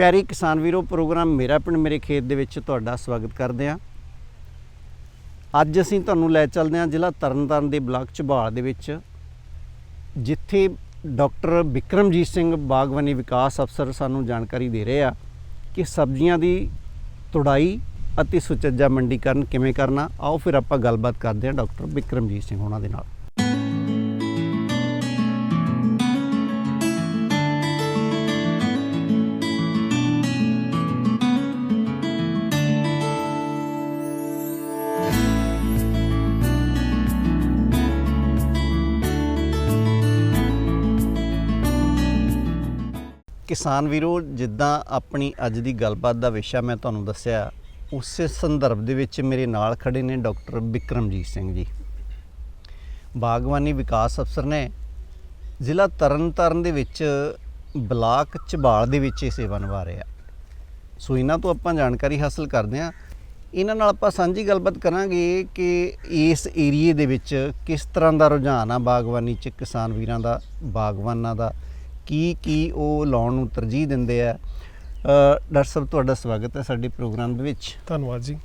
ਪਿਆਰੀ ਕਿਸਾਨ ਵੀਰੋ, ਪ੍ਰੋਗਰਾਮ ਮੇਰਾ ਪਿੰਡ ਮੇਰੇ ਖੇਤ ਦੇ ਵਿੱਚ ਤੁਹਾਡਾ ਸਵਾਗਤ ਕਰਦੇ ਹਾਂ। ਅੱਜ ਅਸੀਂ ਤੁਹਾਨੂੰ ਲੈ ਚੱਲਦੇ ਹਾਂ ਜ਼ਿਲ੍ਹਾ ਤਰਨਤਾਰਨ ਦੇ ਬਲਾਕ ਝਬਾਲ ਦੇ ਵਿੱਚ, ਜਿੱਥੇ ਡਾਕਟਰ ਵਿਕਰਮਜੀਤ ਸਿੰਘ ਬਾਗਵਾਨੀ ਵਿਕਾਸ ਅਫਸਰ ਸਾਨੂੰ ਜਾਣਕਾਰੀ ਦੇ ਰਹੇ ਆ ਕਿ ਸਬਜ਼ੀਆਂ ਦੀ ਤੁੜਾਈ ਅਤੇ ਸੁਚੱਜਾ ਮੰਡੀਕਰਨ ਕਿਵੇਂ ਕਰਨਾ। ਆਓ ਫਿਰ ਆਪਾਂ ਗੱਲਬਾਤ ਕਰਦੇ ਹਾਂ ਡਾਕਟਰ ਵਿਕਰਮਜੀਤ ਸਿੰਘ ਉਹਨਾਂ ਦੇ ਨਾਲ। ਕਿਸਾਨ ਵੀਰੋ, ਜਿੱਦਾਂ ਆਪਣੀ ਅੱਜ ਦੀ ਗੱਲਬਾਤ ਦਾ ਵਿਸ਼ਾ ਮੈਂ ਤੁਹਾਨੂੰ ਦੱਸਿਆ, ਉਸੇ ਸੰਦਰਭ ਦੇ ਵਿੱਚ ਮੇਰੇ ਨਾਲ ਖੜੇ ਨੇ ਡਾਕਟਰ ਬਿਕਰਮਜੀਤ ਸਿੰਘ ਜੀ। ਬਾਗਵਾਨੀ ਵਿਕਾਸ ਅਫਸਰ ਨੇ ਜ਼ਿਲ੍ਹਾ ਤਰਨਤਾਰਨ ਦੇ ਵਿੱਚ ਬਲਾਕ ਝਬਾਲ ਦੇ ਵਿੱਚ ਇਹ ਸੇਵਾ ਨਿਭਾ ਰਹੇ ਆ। ਸੋ ਇਹਨਾਂ ਤੋਂ ਆਪਾਂ ਜਾਣਕਾਰੀ ਹਾਸਲ ਕਰਦੇ ਹਾਂ। ਇਹਨਾਂ ਨਾਲ ਆਪਾਂ ਸਾਂਝੀ ਗੱਲਬਾਤ ਕਰਾਂਗੇ ਕਿ ਇਸ ਏਰੀਏ ਦੇ ਵਿੱਚ ਕਿਸ ਤਰ੍ਹਾਂ ਦਾ ਰੁਝਾਨ ਆ ਬਾਗਵਾਨੀ ਚ ਕਿਸਾਨ ਵੀਰਾਂ ਦਾ, ਬਾਗਵਾਨਾਂ ਦਾ ਕੀ ਕੀ ਉਹ ਲਾਉਣ ਨੂੰ ਤਰਜੀਹ ਦਿੰਦੇ ਆ? ਡਾਕਟਰ ਸਾਹਿਬ ਤੁਹਾਡਾ ਸਵਾਗਤ ਹੈ ਸਾਡੇ ਪ੍ਰੋਗਰਾਮ ਦੇ ਵਿੱਚ। ਧੰਨਵਾਦ ਜੀ।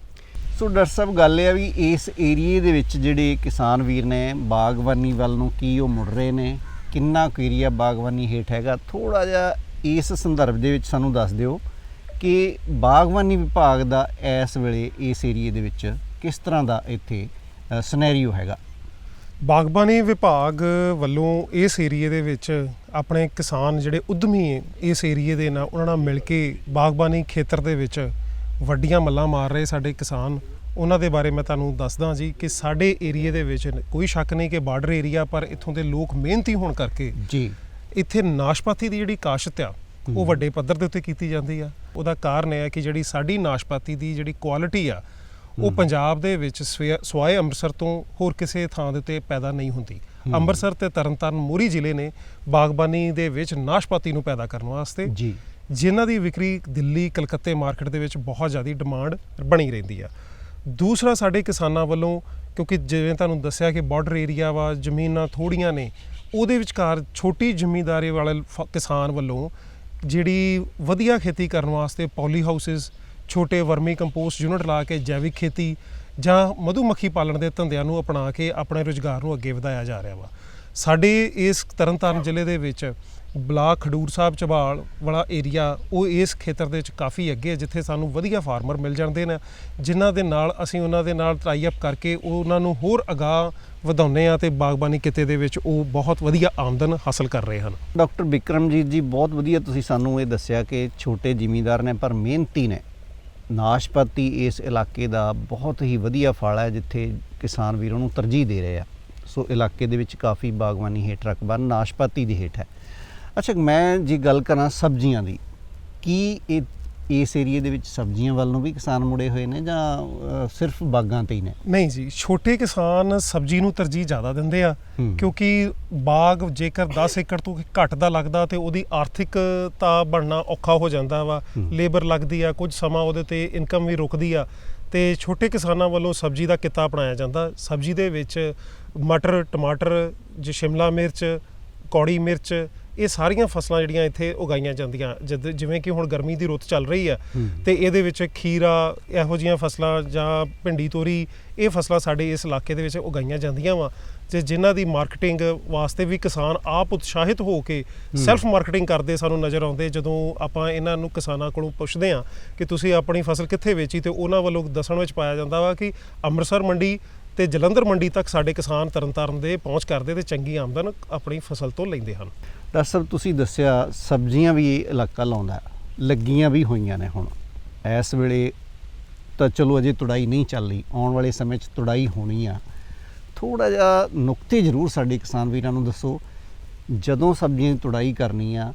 ਸੋ ਡਾਕਟਰ ਸਾਹਿਬ ਗੱਲ ਇਹ ਆ ਵੀ ਇਸ ਏਰੀਏ ਦੇ ਵਿੱਚ ਜਿਹੜੇ ਕਿਸਾਨ ਵੀਰ ਨੇ ਬਾਗਬਾਨੀ ਵੱਲ ਨੂੰ ਕੀ ਉਹ ਮੁੜ ਰਹੇ ਨੇ? ਕਿੰਨਾ ਕੁ ਏਰੀਆ ਬਾਗਬਾਨੀ ਹੇਠ ਹੈਗਾ? ਥੋੜਾ ਜਿਹਾ ਇਸ ਸੰਦਰਭ ਦੇ ਵਿੱਚ ਸਾਨੂੰ ਦੱਸ ਦਿਓ ਕਿ ਬਾਗਬਾਨੀ ਵਿਭਾਗ ਦਾ ਇਸ ਵੇਲੇ ਇਸ ਏਰੀਏ ਦੇ ਵਿੱਚ ਕਿਸ ਤਰ੍ਹਾਂ ਦਾ ਇੱਥੇ ਸਿਨੈਰੀਓ ਹੈਗਾ। ਬਾਗਬਾਨੀ ਵਿਭਾਗ ਵੱਲੋਂ ਇਸ ਏਰੀਏ ਦੇ ਵਿੱਚ ਆਪਣੇ ਕਿਸਾਨ ਜਿਹੜੇ ਉਦਮੀ ਇਸ ਏਰੀਏ ਦੇ ਨਾਲ ਉਹਨਾਂ ਨਾਲ ਮਿਲ ਕੇ ਬਾਗਬਾਨੀ ਖੇਤਰ ਦੇ ਵਿੱਚ ਵੱਡੀਆਂ ਮੱਲਾਂ ਮਾਰ ਰਹੇ ਸਾਡੇ ਕਿਸਾਨ। ਉਹਨਾਂ ਦੇ ਬਾਰੇ ਮੈਂ ਤੁਹਾਨੂੰ ਦੱਸਦਾ ਜੀ ਕਿ ਸਾਡੇ ਏਰੀਏ ਦੇ ਵਿੱਚ ਕੋਈ ਸ਼ੱਕ ਨਹੀਂ ਕਿ ਬਾਰਡਰ ਏਰੀਆ ਪਰ ਇੱਥੋਂ ਦੇ ਲੋਕ ਮਿਹਨਤੀ ਹੋਣ ਕਰਕੇ ਜੀ। ਇੱਥੇ ਨਾਸ਼ਪਾਤੀ ਦੀ ਜਿਹੜੀ ਕਾਸ਼ਤ ਆ ਉਹ ਵੱਡੇ ਪੱਧਰ ਦੇ ਉੱਤੇ ਕੀਤੀ ਜਾਂਦੀ ਆ। ਉਹਦਾ ਕਾਰਨ ਇਹ ਹੈ ਕਿ ਜਿਹੜੀ ਸਾਡੀ ਨਾਸ਼ਪਾਤੀ ਦੀ ਜਿਹੜੀ ਕੁਆਲਿਟੀ ਆ ਉਹ ਪੰਜਾਬ ਦੇ ਵਿੱਚ ਸਵੇ- ਸਵਾਏ ਅੰਮ੍ਰਿਤਸਰ ਤੋਂ ਹੋਰ ਕਿਸੇ ਥਾਂ ਦੇ ਉੱਤੇ ਪੈਦਾ ਨਹੀਂ ਹੁੰਦੀ। ਅੰਮ੍ਰਿਤਸਰ ਤੇ ਤਰਨਤਾਰਨ ਮੋਰੀ ਜ਼ਿਲ੍ਹੇ ਨੇ ਬਾਗਬਾਨੀ ਦੇ ਵਿੱਚ ਨਾਸ਼ਪਾਤੀ ਨੂੰ ਪੈਦਾ ਕਰਨ ਵਾਸਤੇ। ਜੀ। ਜਿਨ੍ਹਾਂ ਦੀ ਵਿਕਰੀ ਦਿੱਲੀ ਕਲਕੱਤੇ ਮਾਰਕੀਟ ਦੇ ਵਿੱਚ ਬਹੁਤ ਜ਼ਿਆਦਾ ਡਿਮਾਂਡ ਬਣੀ ਰਹਿੰਦੀ ਆ। ਦੂਸਰਾ ਸਾਡੇ ਕਿਸਾਨਾਂ ਵੱਲੋਂ ਕਿਉਂਕਿ ਜਿਵੇਂ ਤੁਹਾਨੂੰ ਦੱਸਿਆ ਕਿ ਬਾਰਡਰ ਏਰੀਆ ਵਾ ਜ਼ਮੀਨਾਂ ਥੋੜੀਆਂ ਨੇ ਉਹਦੇ ਵਿਚਕਾਰ ਛੋਟੀ ਜ਼ਮੀਂਦਾਰੀ ਵਾਲੇ ਕਿਸਾਨ ਵੱਲੋਂ ਜਿਹੜੀ ਵਧੀਆ ਖੇਤੀ ਕਰਨ ਵਾਸਤੇ ਪੋਲੀ ਹਾਊਸਸ ਛੋਟੇ ਵਰਮੀ ਕੰਪੋਸਟ ਯੂਨਿਟ ਲਾ ਕੇ ਜੈਵਿਕ ਖੇਤੀ ਜਾਂ ਮਧੂਮੱਖੀ ਪਾਲਣ ਦੇ ਧੰਦਿਆਂ ਨੂੰ ਅਪਣਾ ਕੇ ਆਪਣੇ ਰੁਜ਼ਗਾਰ ਨੂੰ ਅੱਗੇ ਵਧਾਇਆ ਜਾ ਰਿਹਾ ਵਾ। ਸਾਡੇ ਇਸ ਤਰਨਤਾਰਨ ਜ਼ਿਲ੍ਹੇ ਦੇ ਵਿੱਚ ਬਲਾਕ ਖਡੂਰ ਸਾਹਿਬ ਚਬਾਲ ਵਾਲਾ ਏਰੀਆ, ਉਹ ਇਸ ਖੇਤਰ ਦੇ ਵਿੱਚ ਕਾਫੀ ਅੱਗੇ ਹੈ, ਜਿੱਥੇ ਸਾਨੂੰ ਵਧੀਆ ਫਾਰਮਰ ਮਿਲ ਜਾਂਦੇ ਨੇ, ਜਿਨ੍ਹਾਂ ਦੇ ਨਾਲ ਅਸੀਂ ਉਹਨਾਂ ਦੇ ਨਾਲ ਟਾਈ ਅਪ ਕਰਕੇ ਉਹਨਾਂ ਨੂੰ ਹੋਰ ਅਗਾਹ ਵਧਾਉਂਦੇ ਆ ਤੇ ਬਾਗਬਾਨੀ ਕਿੱਤੇ ਦੇ ਵਿੱਚ ਉਹ ਬਹੁਤ ਵਧੀਆ ਆਮਦਨ ਹਾਸਲ ਕਰ ਰਹੇ ਹਨ। ਡਾਕਟਰ ਵਿਕਰਮਜੀਤ ਜੀ, ਬਹੁਤ ਵਧੀਆ ਤੁਸੀਂ ਸਾਨੂੰ ਇਹ ਦੱਸਿਆ ਕਿ ਛੋਟੇ ਜ਼ਿਮੀਂਦਾਰ ਨੇ ਪਰ ਮਿਹਨਤੀ ਨੇ। ਨਾਸ਼ਪਾਤੀ ਇਸ ਇਲਾਕੇ ਦਾ ਬਹੁਤ ਹੀ ਵਧੀਆ ਫਲ ਹੈ, ਜਿੱਥੇ ਕਿਸਾਨ ਵੀਰਾਂ ਨੂੰ ਤਰਜੀਹ ਦੇ ਰਹੇ ਆ। ਸੋ ਇਲਾਕੇ ਦੇ ਵਿੱਚ ਕਾਫੀ ਬਾਗਬਾਨੀ ਹੇਠ ਰਕਬਾ ਨਾਸ਼ਪਾਤੀ ਦੀ ਹੇਠ ਹੈ। ਅੱਛਾ, ਮੈਂ ਜੀ ਗੱਲ ਕਰਾਂ ਸਬਜ਼ੀਆਂ ਦੀ, ਕੀ ਇਹ ਇਸ ਏਰੀਏ ਦੇ ਵਿੱਚ ਸਬਜ਼ੀਆਂ ਵੱਲ ਨੂੰ ਵੀ ਕਿਸਾਨ ਮੁੜੇ ਹੋਏ ਨੇ ਜਾਂ ਸਿਰਫ ਬਾਗਾਂ ਤੇ ਹੀ ਨੇ ਨਹੀਂ ਜੀ ਛੋਟੇ ਕਿਸਾਨ ਸਬਜ਼ੀ ਨੂੰ ਤਰਜੀਹ ਜ਼ਿਆਦਾ ਦਿੰਦੇ ਆ। ਕਿਉਂਕਿ ਬਾਗ ਜੇਕਰ 10 ਏਕੜ ਤੋਂ ਘੱਟ ਦਾ ਲੱਗਦਾ ਤੇ ਉਹਦੀ ਆਰਥਿਕਤਾ ਬਣਨਾ ਔਖਾ ਹੋ ਜਾਂਦਾ ਵਾ। ਲੇਬਰ ਲੱਗਦੀ ਆ ਕੁਝ ਸਮਾਂ ਉਹਦੇ ਤੇ ਇਨਕਮ ਵੀ ਰੁਕਦੀ ਆ ਤੇ ਛੋਟੇ ਕਿਸਾਨਾਂ ਵੱਲੋਂ ਸਬਜ਼ੀ ਦਾ ਕਿੱਤਾ ਅਪਣਾਇਆ ਜਾਂਦਾ ਸਬਜ਼ੀ ਦੇ ਵਿੱਚ ਮਟਰ ਟਮਾਟਰ ਜ ਸ਼ਿਮਲਾ ਮਿਰਚ ਕੌੜੀ ਮਿਰਚ ਇਹ ਸਾਰੀਆਂ ਫਸਲਾਂ ਜਿਹੜੀਆਂ ਇੱਥੇ ਉਗਾਈਆਂ ਜਾਂਦੀਆਂ। ਜਦ ਜਿਵੇਂ ਕਿ ਹੁਣ ਗਰਮੀ ਦੀ ਰੁੱਤ ਚੱਲ ਰਹੀ ਆ। ਤੇ ਇਹਦੇ ਵਿੱਚ ਖੀਰਾ ਇਹੋ ਜੀਆਂ ਫਸਲਾਂ ਜਾਂ ਭਿੰਡੀ ਤੋਰੀ ਇਹ ਫਸਲਾਂ ਸਾਡੇ ਇਸ ਇਲਾਕੇ ਦੇ ਵਿੱਚ ਉਗਾਈਆਂ ਜਾਂਦੀਆਂ ਵਾ। ਤੇ ਜਿਨ੍ਹਾਂ ਦੀ ਮਾਰਕੀਟਿੰਗ ਵਾਸਤੇ ਵੀ ਕਿਸਾਨ ਆਪ ਉਤਸ਼ਾਹਿਤ ਹੋ ਕੇ ਸੈਲਫ ਮਾਰਕੀਟਿੰਗ ਕਰਦੇ ਸਾਨੂੰ ਨਜ਼ਰ ਆਉਂਦੇ ਜਦੋਂ ਆਪਾਂ ਇਹਨਾਂ ਨੂੰ ਕਿਸਾਨਾਂ ਕੋਲੋਂ ਪੁੱਛਦੇ ਆ ਕਿ ਤੁਸੀਂ ਆਪਣੀ ਫਸਲ ਕਿੱਥੇ ਵੇਚੀ ਤੇ ਉਹਨਾਂ ਵੱਲੋਂ ਦੱਸਣ ਵਿੱਚ ਪਾਇਆ ਜਾਂਦਾ ਵਾ ਕਿ ਅੰਮ੍ਰਿਤਸਰ ਮੰਡੀ ਤੇ ਜਲੰਧਰ ਮੰਡੀ ਤੱਕ ਸਾਡੇ ਕਿਸਾਨ ਤਰਨਤਾਰਨ ਦੇ ਪਹੁੰਚ ਕਰਦੇ ਤੇ ਚੰਗੀ ਆਮਦਨ ਆਪਣੀ ਫਸਲ ਤੋਂ ਲੈਂਦੇ ਹਨ। ਡਾਕਟਰ ਸਾਹਿਬ ਤੁਸੀਂ ਦੱਸਿਆ ਸਬਜ਼ੀਆਂ ਵੀ ਇਹ ਇਲਾਕਾ ਲਾਉਂਦਾ, ਲੱਗੀਆਂ ਵੀ ਹੋਈਆਂ ਨੇ ਹੁਣ। ਇਸ ਵੇਲੇ ਤਾਂ ਚਲੋ ਅਜੇ ਤੁੜਾਈ ਨਹੀਂ ਚੱਲ ਰਹੀ, ਆਉਣ ਵਾਲੇ ਸਮੇਂ 'ਚ ਤੁੜਾਈ ਹੋਣੀ ਆ। ਥੋੜਾ ਜਿਹਾ ਨੁਕਤੇ ਜ਼ਰੂਰ ਸਾਡੇ ਕਿਸਾਨ ਵੀਰਾਂ ਨੂੰ ਦੱਸੋ, ਜਦੋਂ ਸਬਜ਼ੀਆਂ ਦੀ ਤੁੜਾਈ ਕਰਨੀ ਆ,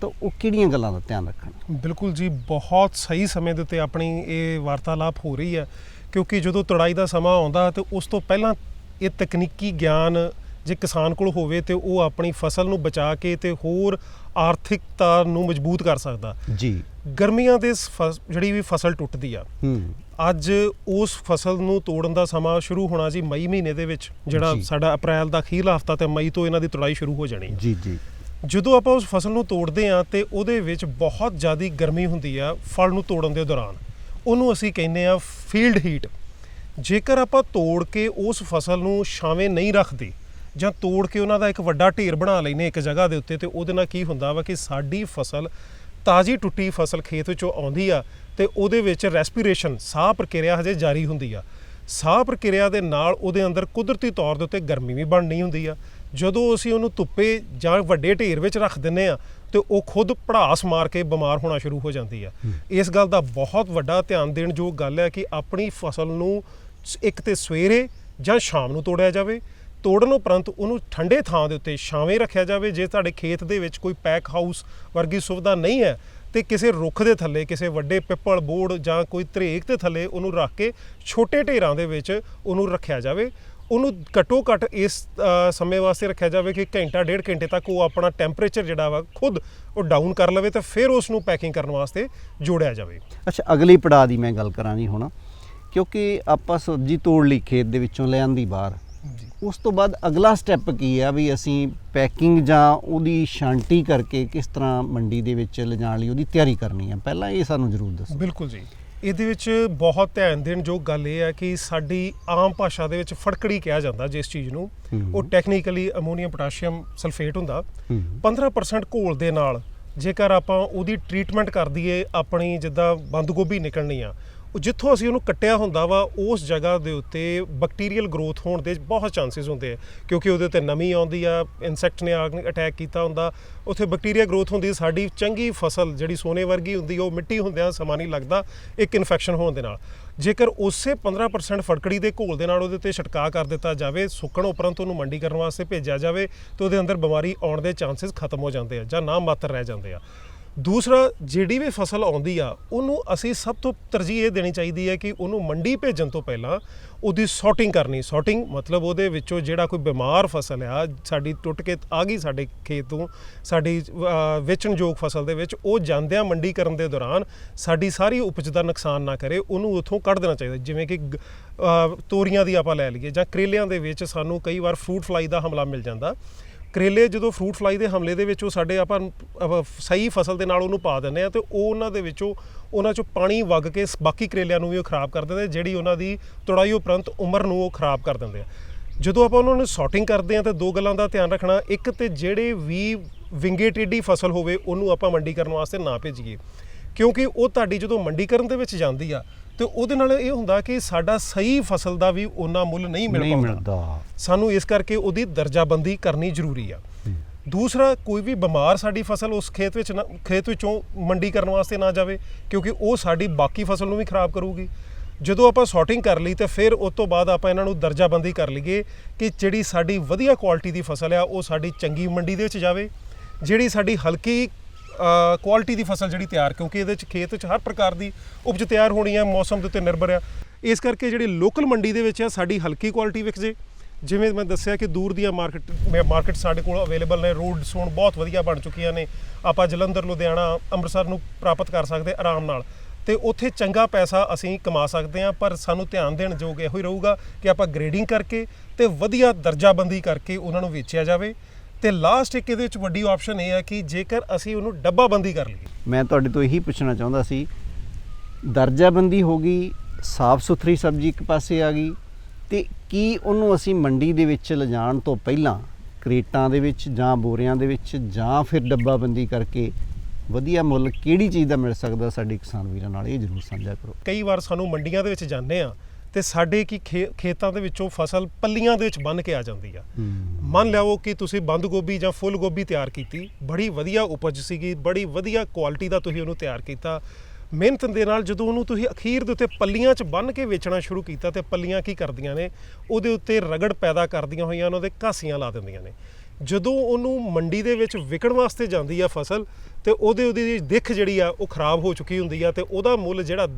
ਤਾਂ ਉਹ ਕਿਹੜੀਆਂ ਗੱਲਾਂ ਦਾ ਧਿਆਨ ਰੱਖਣ? ਬਿਲਕੁਲ ਜੀ, ਬਹੁਤ ਸਹੀ ਸਮੇਂ ਦੇ ਉੱਤੇ ਆਪਣੀ ਇਹ ਵਾਰਤਾਲਾਪ ਹੋ ਰਹੀ ਹੈ ਕਿਉਂਕਿ ਜਦੋਂ ਤੜਾਈ ਦਾ ਸਮਾਂ ਆਉਂਦਾ ਤੇ ਉਸ ਤੋਂ ਪਹਿਲਾਂ ਇਹ ਤਕਨੀਕੀ ਗਿਆਨ ਜੇ ਕਿਸਾਨ ਕੋਲ ਹੋਵੇ ਤੇ ਉਹ ਆਪਣੀ ਫਸਲ ਨੂੰ ਬਚਾ ਕੇ ਤੇ ਹੋਰ ਆਰਥਿਕਤਾ ਨੂੰ ਮਜ਼ਬੂਤ ਕਰ ਸਕਦਾ। ਜੀ। ਗਰਮੀਆਂ ਦੇ ਜਿਹੜੀ ਵੀ ਫਸਲ ਟੁੱਟਦੀ ਆ ਅੱਜ ਉਸ ਫਸਲ ਨੂੰ ਤੋੜਨ ਦਾ ਸਮਾਂ ਸ਼ੁਰੂ ਹੋਣਾ ਜੀ ਮਈ ਮਹੀਨੇ ਦੇ ਵਿੱਚ ਜਿਹੜਾ। ਸਾਡਾ ਅਪ੍ਰੈਲ ਦਾ ਅਖੀਰਲਾ ਹਫਤਾ ਤੇ ਮਈ ਤੋਂ ਇਹਨਾਂ ਦੀ ਤੁੜਾਈ ਸ਼ੁਰੂ ਹੋ ਜਾਣੀ ਹੈ ਜੀ ਜੀ। ਜਦੋਂ ਆਪਾਂ ਉਸ ਫਸਲ ਨੂੰ ਤੋੜਦੇ ਆ ਤੇ ਉਹਦੇ ਵਿੱਚ ਬਹੁਤ ਜ਼ਿਆਦੀ ਗਰਮੀ ਹੁੰਦੀ ਆ ਫਲ ਨੂੰ ਤੋੜਨ ਦੇ ਦੌਰਾਨ ਉਹਨੂੰ ਅਸੀਂ ਕਹਿੰਦੇ ਆ ਫੀਲਡ ਹੀਟ। ਜੇਕਰ ਆਪਾਂ ਤੋੜ ਕੇ ਉਸ ਫਸਲ ਨੂੰ ਛਾਵੇਂ ਨਹੀਂ ਰੱਖਦੇ ਜਾਂ ਤੋੜ ਕੇ ਉਹਨਾਂ ਦਾ ਇੱਕ ਵੱਡਾ ਢੇਰ ਬਣਾ ਲੈਨੇ ਇੱਕ ਜਗ੍ਹਾ ਦੇ ਉੱਤੇ ਤੇ ਉਹਦੇ ਨਾਲ ਕੀ ਹੁੰਦਾ ਵਾ ਕਿ ਸਾਡੀ ਫਸਲ ਤਾਜ਼ੀ ਟੁੱਟੀ ਫਸਲ ਖੇਤ ਵਿੱਚੋਂ ਆਉਂਦੀ ਆ ਤੇ ਉਹਦੇ ਵਿੱਚ ਰੈਸਪੀਰੇਸ਼ਨ ਸਾਹ ਪ੍ਰਕਿਰਿਆ ਹਜੇ ਜਾਰੀ ਹੁੰਦੀ ਆ। ਸਾਹ ਪ੍ਰਕਿਰਿਆ ਦੇ ਨਾਲ ਉਹਦੇ ਅੰਦਰ ਕੁਦਰਤੀ ਤੌਰ ਦੇ ਉੱਤੇ ਗਰਮੀ ਵੀ ਬਣਨੀ ਹੁੰਦੀ ਆ। ਜਦੋਂ ਅਸੀਂ ਉਹਨੂੰ ਧੁੱਪੇ ਜਾਂ ਵੱਡੇ ਢੇਰ ਵਿੱਚ ਰੱਖ ਦਿੰਨੇ ਆ ਤੇ ਉਹ ਖੁਦ ਪੜਾਸ ਮਾਰ ਕੇ ਬਿਮਾਰ ਹੋਣਾ ਸ਼ੁਰੂ ਹੋ ਜਾਂਦੀ ਆ। ਇਸ ਗੱਲ ਦਾ ਬਹੁਤ ਵੱਡਾ ਧਿਆਨ ਦੇਣ ਯੋਗ ਗੱਲ ਹੈ ਕਿ ਆਪਣੀ ਫਸਲ ਨੂੰ ਇੱਕ ਤੇ ਸਵੇਰੇ ਜਾਂ ਸ਼ਾਮ ਨੂੰ ਤੋੜਿਆ ਜਾਵੇ ਤੋੜਨ ਉਪਰੰਤ ਉਹਨੂੰ ਠੰਡੇ ਥਾਂ ਦੇ ਉੱਤੇ ਛਾਵੇਂ ਰੱਖਿਆ ਜਾਵੇ। ਜੇ ਤੁਹਾਡੇ ਖੇਤ ਦੇ ਵਿੱਚ ਕੋਈ ਪੈਕ ਹਾਊਸ ਵਰਗੀ ਸੁਵਿਧਾ ਨਹੀਂ ਹੈ, ਤੇ ਕਿਸੇ ਰੁੱਖ ਦੇ ਥੱਲੇ, ਕਿਸੇ ਵੱਡੇ ਪਿੱਪਲ ਬੋੜ ਜਾਂ ਕੋਈ ਧਰੇਕ ਦੇ ਥੱਲੇ ਉਹਨੂੰ ਰੱਖ ਕੇ ਛੋਟੇ ਢੇਰਾਂ ਦੇ ਵਿੱਚ ਉਹਨੂੰ ਰੱਖਿਆ ਜਾਵੇ। ਉਹਨੂੰ ਘੱਟੋ ਘੱਟ ਇਸ ਸਮੇਂ ਵਾਸਤੇ ਰੱਖਿਆ ਜਾਵੇ ਕਿ ਘੰਟਾ, ਡੇਢ ਘੰਟੇ ਤੱਕ ਉਹ ਆਪਣਾ ਟੈਂਪਰੇਚਰ ਜਿਹੜਾ ਵਾ ਖੁਦ ਉਹ ਡਾਊਨ ਕਰ ਲਵੇ ਤੇ ਫਿਰ ਉਸ ਨੂੰ ਪੈਕਿੰਗ ਕਰਨ ਵਾਸਤੇ ਜੋੜਿਆ ਜਾਵੇ। ਅੱਛਾ, ਅਗਲੀ ਪੜਾਅ ਦੀ ਮੈਂ ਗੱਲ ਕਰਾਂ ਜੀ ਹੁਣ, ਕਿਉਂਕਿ ਆਪਾਂ ਸਬਜ਼ੀ ਤੋੜ ਲਈ ਖੇਤ ਦੇ ਵਿੱਚੋਂ, ਲਿਆਂਦੀ ਬਾਹਰ। ਉਸ ਤੋਂ ਬਾਅਦ ਅਗਲਾ ਸਟੈਪ ਕੀ ਆ ਵੀ ਅਸੀਂ ਪੈਕਿੰਗ ਜਾਂ ਉਹਦੀ ਛਾਂਟੀ ਕਰਕੇ ਕਿਸ ਤਰ੍ਹਾਂ ਮੰਡੀ ਦੇ ਵਿੱਚ ਲਿਜਾਣ ਲਈ ਉਹਦੀ ਤਿਆਰੀ ਕਰਨੀ ਆ? ਪਹਿਲਾਂ ਇਹ ਸਾਨੂੰ ਜ਼ਰੂਰ ਦੱਸੋ। ਬਿਲਕੁਲ ਜੀ। ਇਹਦੇ ਵਿੱਚ ਬਹੁਤ ਧਿਆਨ ਦੇਣ ਜੋ ਗੱਲ ਇਹ ਹੈ ਕਿ ਸਾਡੀ ਆਮ ਭਾਸ਼ਾ ਦੇ ਵਿੱਚ ਫੜਕੜੀ ਕਿਹਾ ਜਾਂਦਾ ਜਿਸ ਚੀਜ਼ ਨੂੰ। ਉਹ ਟੈਕਨੀਕਲੀ ਅਮੋਨੀਅਮ ਪੋਟਾਸ਼ੀਅਮ ਸਲਫੇਟ ਹੁੰਦਾ। ਹਮ। 15% ਘੋਲ ਦੇ ਨਾਲ ਜੇਕਰ ਆਪਾਂ ਉਹਦੀ ਟ੍ਰੀਟਮੈਂਟ ਕਰ ਦਈਏ ਆਪਣੀ ਜਿੱਦਾਂ ਬੰਦ ਗੋਭੀ ਨਿਕਲਣੀ ਆ ਉਹ ਜਿੱਥੋਂ ਅਸੀਂ ਉਹਨੂੰ ਕੱਟਿਆ ਹੁੰਦਾ ਵਾ, ਉਸ ਜਗ੍ਹਾ ਦੇ ਉੱਤੇ ਬੈਕਟੀਰੀਅਲ ਗਰੋਥ ਹੋਣ ਦੇ ਬਹੁਤ ਚਾਂਸਸ ਹੁੰਦੇ ਆ। ਕਿਉਂਕਿ ਉਹਦੇ ਉੱਤੇ ਨਮੀ ਆਉਂਦੀ ਆ ਇਨਸੈਕਟ ਨੇ ਆ ਕੇ ਅਟੈਕ ਕੀਤਾ ਹੁੰਦਾ। ਉੱਥੇ ਬੈਕਟੀਰੀਆ ਗਰੋਥ ਹੁੰਦੀ ਸਾਡੀ ਚੰਗੀ ਫਸਲ ਜਿਹੜੀ ਸੋਨੇ ਵਰਗੀ ਹੁੰਦੀ, ਉਹ ਮਿੱਟੀ ਹੁੰਦਿਆਂ ਸਮਾਂ ਨਹੀਂ ਲੱਗਦਾ ਇੱਕ ਇਨਫੈਕਸ਼ਨ ਹੋਣ ਦੇ ਨਾਲ। ਜੇਕਰ ਉਸੇ 15% ਫੜਕੜੀ ਦੇ ਘੋਲ ਦੇ ਨਾਲ ਉਹਦੇ ਤੇ ਛਿੜਕਾਅ ਕਰ ਦਿੱਤਾ ਜਾਵੇ, ਸੁੱਕਣ ਉਪਰੰਤ ਉਹਨੂੰ ਮੰਡੀ ਕਰਨ ਵਾਸਤੇ ਭੇਜਿਆ ਜਾਵੇ, ਤਾਂ ਉਹਦੇ ਅੰਦਰ ਬਿਮਾਰੀ ਆਉਣ ਦੇ ਚਾਂਸਸ ਖਤਮ ਹੋ ਜਾਂਦੇ ਆ ਜਾਂ ਨਾ ਮਾਤਰ ਰਹਿ ਜਾਂਦੇ ਆ। ਦੂਸਰਾ, ਜਿਹੜੀ ਵੀ ਫਸਲ ਆਉਂਦੀ ਆ, ਉਹਨੂੰ ਅਸੀਂ ਸਭ ਤੋਂ ਤਰਜੀਹ ਇਹ ਦੇਣੀ ਚਾਹੀਦੀ ਹੈ ਕਿ ਉਹਨੂੰ ਮੰਡੀ ਭੇਜਣ ਤੋਂ ਪਹਿਲਾਂ ਉਹਦੀ ਸੌਰਟਿੰਗ ਕਰਨੀ। ਸੌਰਟਿੰਗ ਮਤਲਬ ਉਹਦੇ ਵਿੱਚੋਂ ਜਿਹੜਾ ਕੋਈ ਬਿਮਾਰ ਫਸਲ ਆ, ਸਾਡੀ ਟੁੱਟ ਕੇ ਆ ਗਈ ਸਾਡੇ ਖੇਤ ਤੋਂ, ਸਾਡੀ ਵੇਚਣਯੋਗ ਫਸਲ ਦੇ ਵਿੱਚ, ਉਹ ਜਾਂਦਿਆਂ ਮੰਡੀ ਕਰਨ ਦੇ ਦੌਰਾਨ ਸਾਡੀ ਸਾਰੀ ਉਪਜ ਦਾ ਨੁਕਸਾਨ ਨਾ ਕਰੇ, ਉਹਨੂੰ ਉੱਥੋਂ ਕੱਢ ਦੇਣਾ ਚਾਹੀਦਾ। ਜਿਵੇਂ ਕਿ ਗ- ਤੋਰੀਆਂ ਦੀ ਆਪਾਂ ਲੈ ਲਈਏ ਜਾਂ ਕਰੇਲਿਆਂ ਦੇ ਵਿੱਚ ਸਾਨੂੰ ਕਈ ਵਾਰ ਫਰੂਟ ਫਲਾਈ ਦਾ ਹਮਲਾ ਮਿਲ ਜਾਂਦਾ। ਕਰੇਲੇ ਜਦੋਂ ਫਰੂਟ ਫਲਾਈ ਦੇ ਹਮਲੇ ਦੇ ਵਿੱਚ ਉਹ ਸਾਡੇ ਆਪਾਂ ਸਹੀ ਫਸਲ ਦੇ ਨਾਲ ਉਹਨੂੰ ਪਾ ਦਿੰਦੇ ਆ ਤੇ ਉਹ ਉਹਨਾਂ ਦੇ ਵਿੱਚੋਂ ਉਹਨਾਂ ਚੋਂ ਪਾਣੀ ਵਗ ਕੇ ਬਾਕੀ ਕਰੇਲਿਆਂ ਨੂੰ ਵੀ ਉਹ ਖਰਾਬ ਕਰ ਦਿੰਦੇ ਜਿਹੜੀ ਉਹਨਾਂ ਦੀ ਤੁੜਾਈ ਉਪਰੰਤ ਉਮਰ ਨੂੰ ਉਹ ਖਰਾਬ ਕਰ ਦਿੰਦੇ ਆ। ਜਦੋਂ ਆਪਾਂ ਉਹਨਾਂ ਨੂੰ ਸੌਰਟਿੰਗ ਕਰਦੇ ਆ ਤਾਂ ਦੋ ਗੱਲਾਂ ਦਾ ਧਿਆਨ ਰੱਖਣਾ, ਇੱਕ ਤੇ ਜਿਹੜੇ ਵੀ ਵਿੰਗੇ ਟੇਢੀ ਫਸਲ ਹੋਵੇ, ਉਹਨੂੰ ਆਪਾਂ ਮੰਡੀ ਕਰਨ ਵਾਸਤੇ ਨਾ ਭੇਜੀਏ। ਕਿਉਂਕਿ ਉਹ ਤੁਹਾਡੀ ਜਦੋਂ ਮੰਡੀਕਰਨ ਦੇ ਵਿੱਚ ਜਾਂਦੀ ਆ ਤੇ ਉਹਦੇ ਨਾਲ ਇਹ ਹੁੰਦਾ ਕਿ ਸਾਡਾ ਸਹੀ ਫਸਲ ਦਾ ਵੀ ਉਹਨਾਂ ਮੁੱਲ ਨਹੀਂ ਮਿਲ ਨਹੀਂ ਪਾਉਂਦਾ। ਮਿਲਦਾ। ਸਾਨੂੰ ਇਸ ਕਰਕੇ ਉਹਦੀ ਦਰਜਾਬੰਦੀ ਕਰਨੀ ਜ਼ਰੂਰੀ ਆ। ਦੂਸਰਾ ਕੋਈ ਵੀ ਬਿਮਾਰ ਸਾਡੀ ਫਸਲ ਉਸ ਖੇਤ ਵਿੱਚ ਨਾ ਖੇਤ ਵਿੱਚੋਂ ਮੰਡੀ ਕਰਨ ਵਾਸਤੇ ਨਾ ਜਾਵੇ ਕਿਉਂਕਿ ਉਹ ਸਾਡੀ ਬਾਕੀ ਫਸਲ ਨੂੰ ਵੀ ਖਰਾਬ ਕਰੂਗੀ। ਜਦੋਂ ਆਪਾਂ ਸੌਰਟਿੰਗ ਕਰ ਲਈ ਤੇ ਫਿਰ ਉਸ ਤੋਂ ਬਾਅਦ ਆਪਾਂ ਇਹਨਾਂ ਨੂੰ ਦਰਜਾਬੰਦੀ ਕਰ ਲਈਏ ਕਿ ਜਿਹੜੀ ਸਾਡੀ ਵਧੀਆ ਕੁਆਲਿਟੀ ਦੀ ਫਸਲ ਆ ਉਹ ਸਾਡੀ ਚੰਗੀ ਮੰਡੀ ਦੇ ਵਿੱਚ ਜਾਵੇ। ਜਿਹੜੀ ਸਾਡੀ ਹਲਕੀ ਕੁਆਲਿਟੀ ਦੀ ਫਸਲ ਜਿਹੜੀ ਤਿਆਰ, ਕਿਉਂਕਿ ਇਹਦੇ 'ਚ ਖੇਤ 'ਚ ਹਰ ਪ੍ਰਕਾਰ ਦੀ ਉਪਜ ਤਿਆਰ ਹੋਣੀ ਹੈ ਮੌਸਮ ਦੇ ਉੱਤੇ ਨਿਰਭਰ ਆ। ਇਸ ਕਰਕੇ ਜਿਹੜੀ ਲੋਕਲ ਮੰਡੀ ਦੇ ਵਿੱਚ ਆ, ਸਾਡੀ ਹਲਕੀ ਕੁਆਲਿਟੀ ਵਿਕ ਜੇ। ਜਿਵੇਂ ਮੈਂ ਦੱਸਿਆ ਕਿ ਦੂਰ ਦੀਆਂ ਮਾਰਕੀਟ ਮਾਰਕੀਟ ਸਾਡੇ ਕੋਲ ਅਵੇਲੇਬਲ ਨੇ ਰੋਡ ਸੋਨ ਬਹੁਤ ਵਧੀਆ ਬਣ ਚੁੱਕੀਆਂ ਨੇ। ਆਪਾਂ ਜਲੰਧਰ, ਲੁਧਿਆਣਾ, ਅੰਮ੍ਰਿਤਸਰ ਨੂੰ ਪ੍ਰਾਪਤ ਕਰ ਸਕਦੇ ਆਰਾਮ ਨਾਲ। ਤੇ ਉੱਥੇ ਚੰਗਾ ਪੈਸਾ ਅਸੀਂ ਕਮਾ ਸਕਦੇ ਹਾਂ, ਪਰ ਸਾਨੂੰ ਧਿਆਨ ਦੇਣ ਯੋਗ ਇਹੋ ਹੀ ਰਹੂਗਾ ਕਿ ਆਪਾਂ ਗ੍ਰੇਡਿੰਗ ਕਰਕੇ ਤੇ ਵਧੀਆ ਦਰਜਾਬੰਦੀ ਕਰਕੇ ਉਹਨਾਂ ਨੂੰ ਵੇਚਿਆ ਜਾਵੇ। ਤੇ ਲਾਸਟ ਇੱਕ ਇਹਦੇ ਵਿੱਚ ਵੱਡੀ ਆਪਸ਼ਨ ਇਹ ਹੈ ਕਿ ਜੇਕਰ ਅਸੀਂ ਉਹਨੂੰ ਡੱਬਾਬੰਦੀ ਕਰ ਲਈਏ। ਮੈਂ ਤੁਹਾਡੇ ਤੋਂ ਇਹੀ ਪੁੱਛਣਾ ਚਾਹੁੰਦਾ ਸੀ ਦਰਜਾਬੰਦੀ ਹੋ ਗਈ ਸਾਫ਼ ਸੁਥਰੀ ਸਬਜ਼ੀ ਇੱਕ ਪਾਸੇ ਆ ਗਈ ਤੇ ਕੀ ਉਹਨੂੰ ਅਸੀਂ ਮੰਡੀ ਦੇ ਵਿੱਚ ਲਿਜਾਣ ਤੋਂ ਪਹਿਲਾਂ ਕ੍ਰੇਟਾਂ ਦੇ ਵਿੱਚ ਜਾਂ ਬੋਰਿਆਂ ਦੇ ਵਿੱਚ ਜਾਂ ਫਿਰ ਡੱਬਾਬੰਦੀ ਕਰਕੇ ਵਧੀਆ ਮੁੱਲ ਕਿਹੜੀ ਚੀਜ਼ ਦਾ ਮਿਲ ਸਕਦਾ ਸਾਡੇ ਕਿਸਾਨ ਵੀਰਾਂ ਨਾਲ ਇਹ ਜ਼ਰੂਰ ਸਾਂਝਾ ਕਰੋ। ਕਈ ਵਾਰ ਸਾਨੂੰ ਮੰਡੀਆਂ ਦੇ ਵਿੱਚ ਜਾਂਦੇ ਆ ਤੇ ਸਾਡੇ ਕੀ ਖੇਤਾਂ ਦੇ ਵਿੱਚੋਂ ਫਸਲ ਪੱਲੀਆਂ ਦੇ ਵਿੱਚ ਬੰਨ ਕੇ ਆ ਜਾਂਦੀ ਆ। ਮੰਨ ਲਿਆਓ ਕਿ ਤੁਸੀਂ ਬੰਦ ਗੋਭੀ ਜਾਂ ਫੁੱਲ ਗੋਭੀ ਤਿਆਰ ਕੀਤੀ ਬੜੀ ਵਧੀਆ ਉਪਜ ਸੀਗੀ ਬੜੀ ਵਧੀਆ ਕੁਆਲਿਟੀ ਦਾ ਤੁਸੀਂ ਉਹਨੂੰ ਤਿਆਰ ਕੀਤਾ। ਮਿਹਨਤ ਦੇ ਨਾਲ ਜਦੋਂ ਉਹਨੂੰ ਤੁਸੀਂ ਅਖੀਰ ਦੇ ਉੱਤੇ ਪੱਲੀਆਂ 'ਚ ਬੰਨ ਕੇ ਵੇਚਣਾ ਸ਼ੁਰੂ ਕੀਤਾ ਤੇ ਪੱਲੀਆਂ ਕੀ ਕਰਦੀਆਂ ਨੇ ਉਹਦੇ ਉੱਤੇ ਰਗੜ ਪੈਦਾ ਕਰਦੀਆਂ ਹੋਈਆਂ ਉਹਨਾਂ ਦੇ ਘਾਸੀਆਂ ਲਾ ਦਿੰਦੀਆਂ ਨੇ। ਜਦੋਂ ਉਹਨੂੰ ਮੰਡੀ ਦੇ ਵਿੱਚ ਵਿਕਣ ਵਾਸਤੇ ਜਾਂਦੀ ਆ ਫਸਲ ਤੇ ਉਹਦੇ ਉਹਦੀ ਦਿੱਖ ਜਿਹੜੀ ਆ, ਉਹ ਖਰਾਬ ਹੋ ਚੁੱਕੀ ਹੁੰਦੀ ਆ ਤੇ ਉਹਦਾ ਮੁੱਲ ਜਿਹੜਾ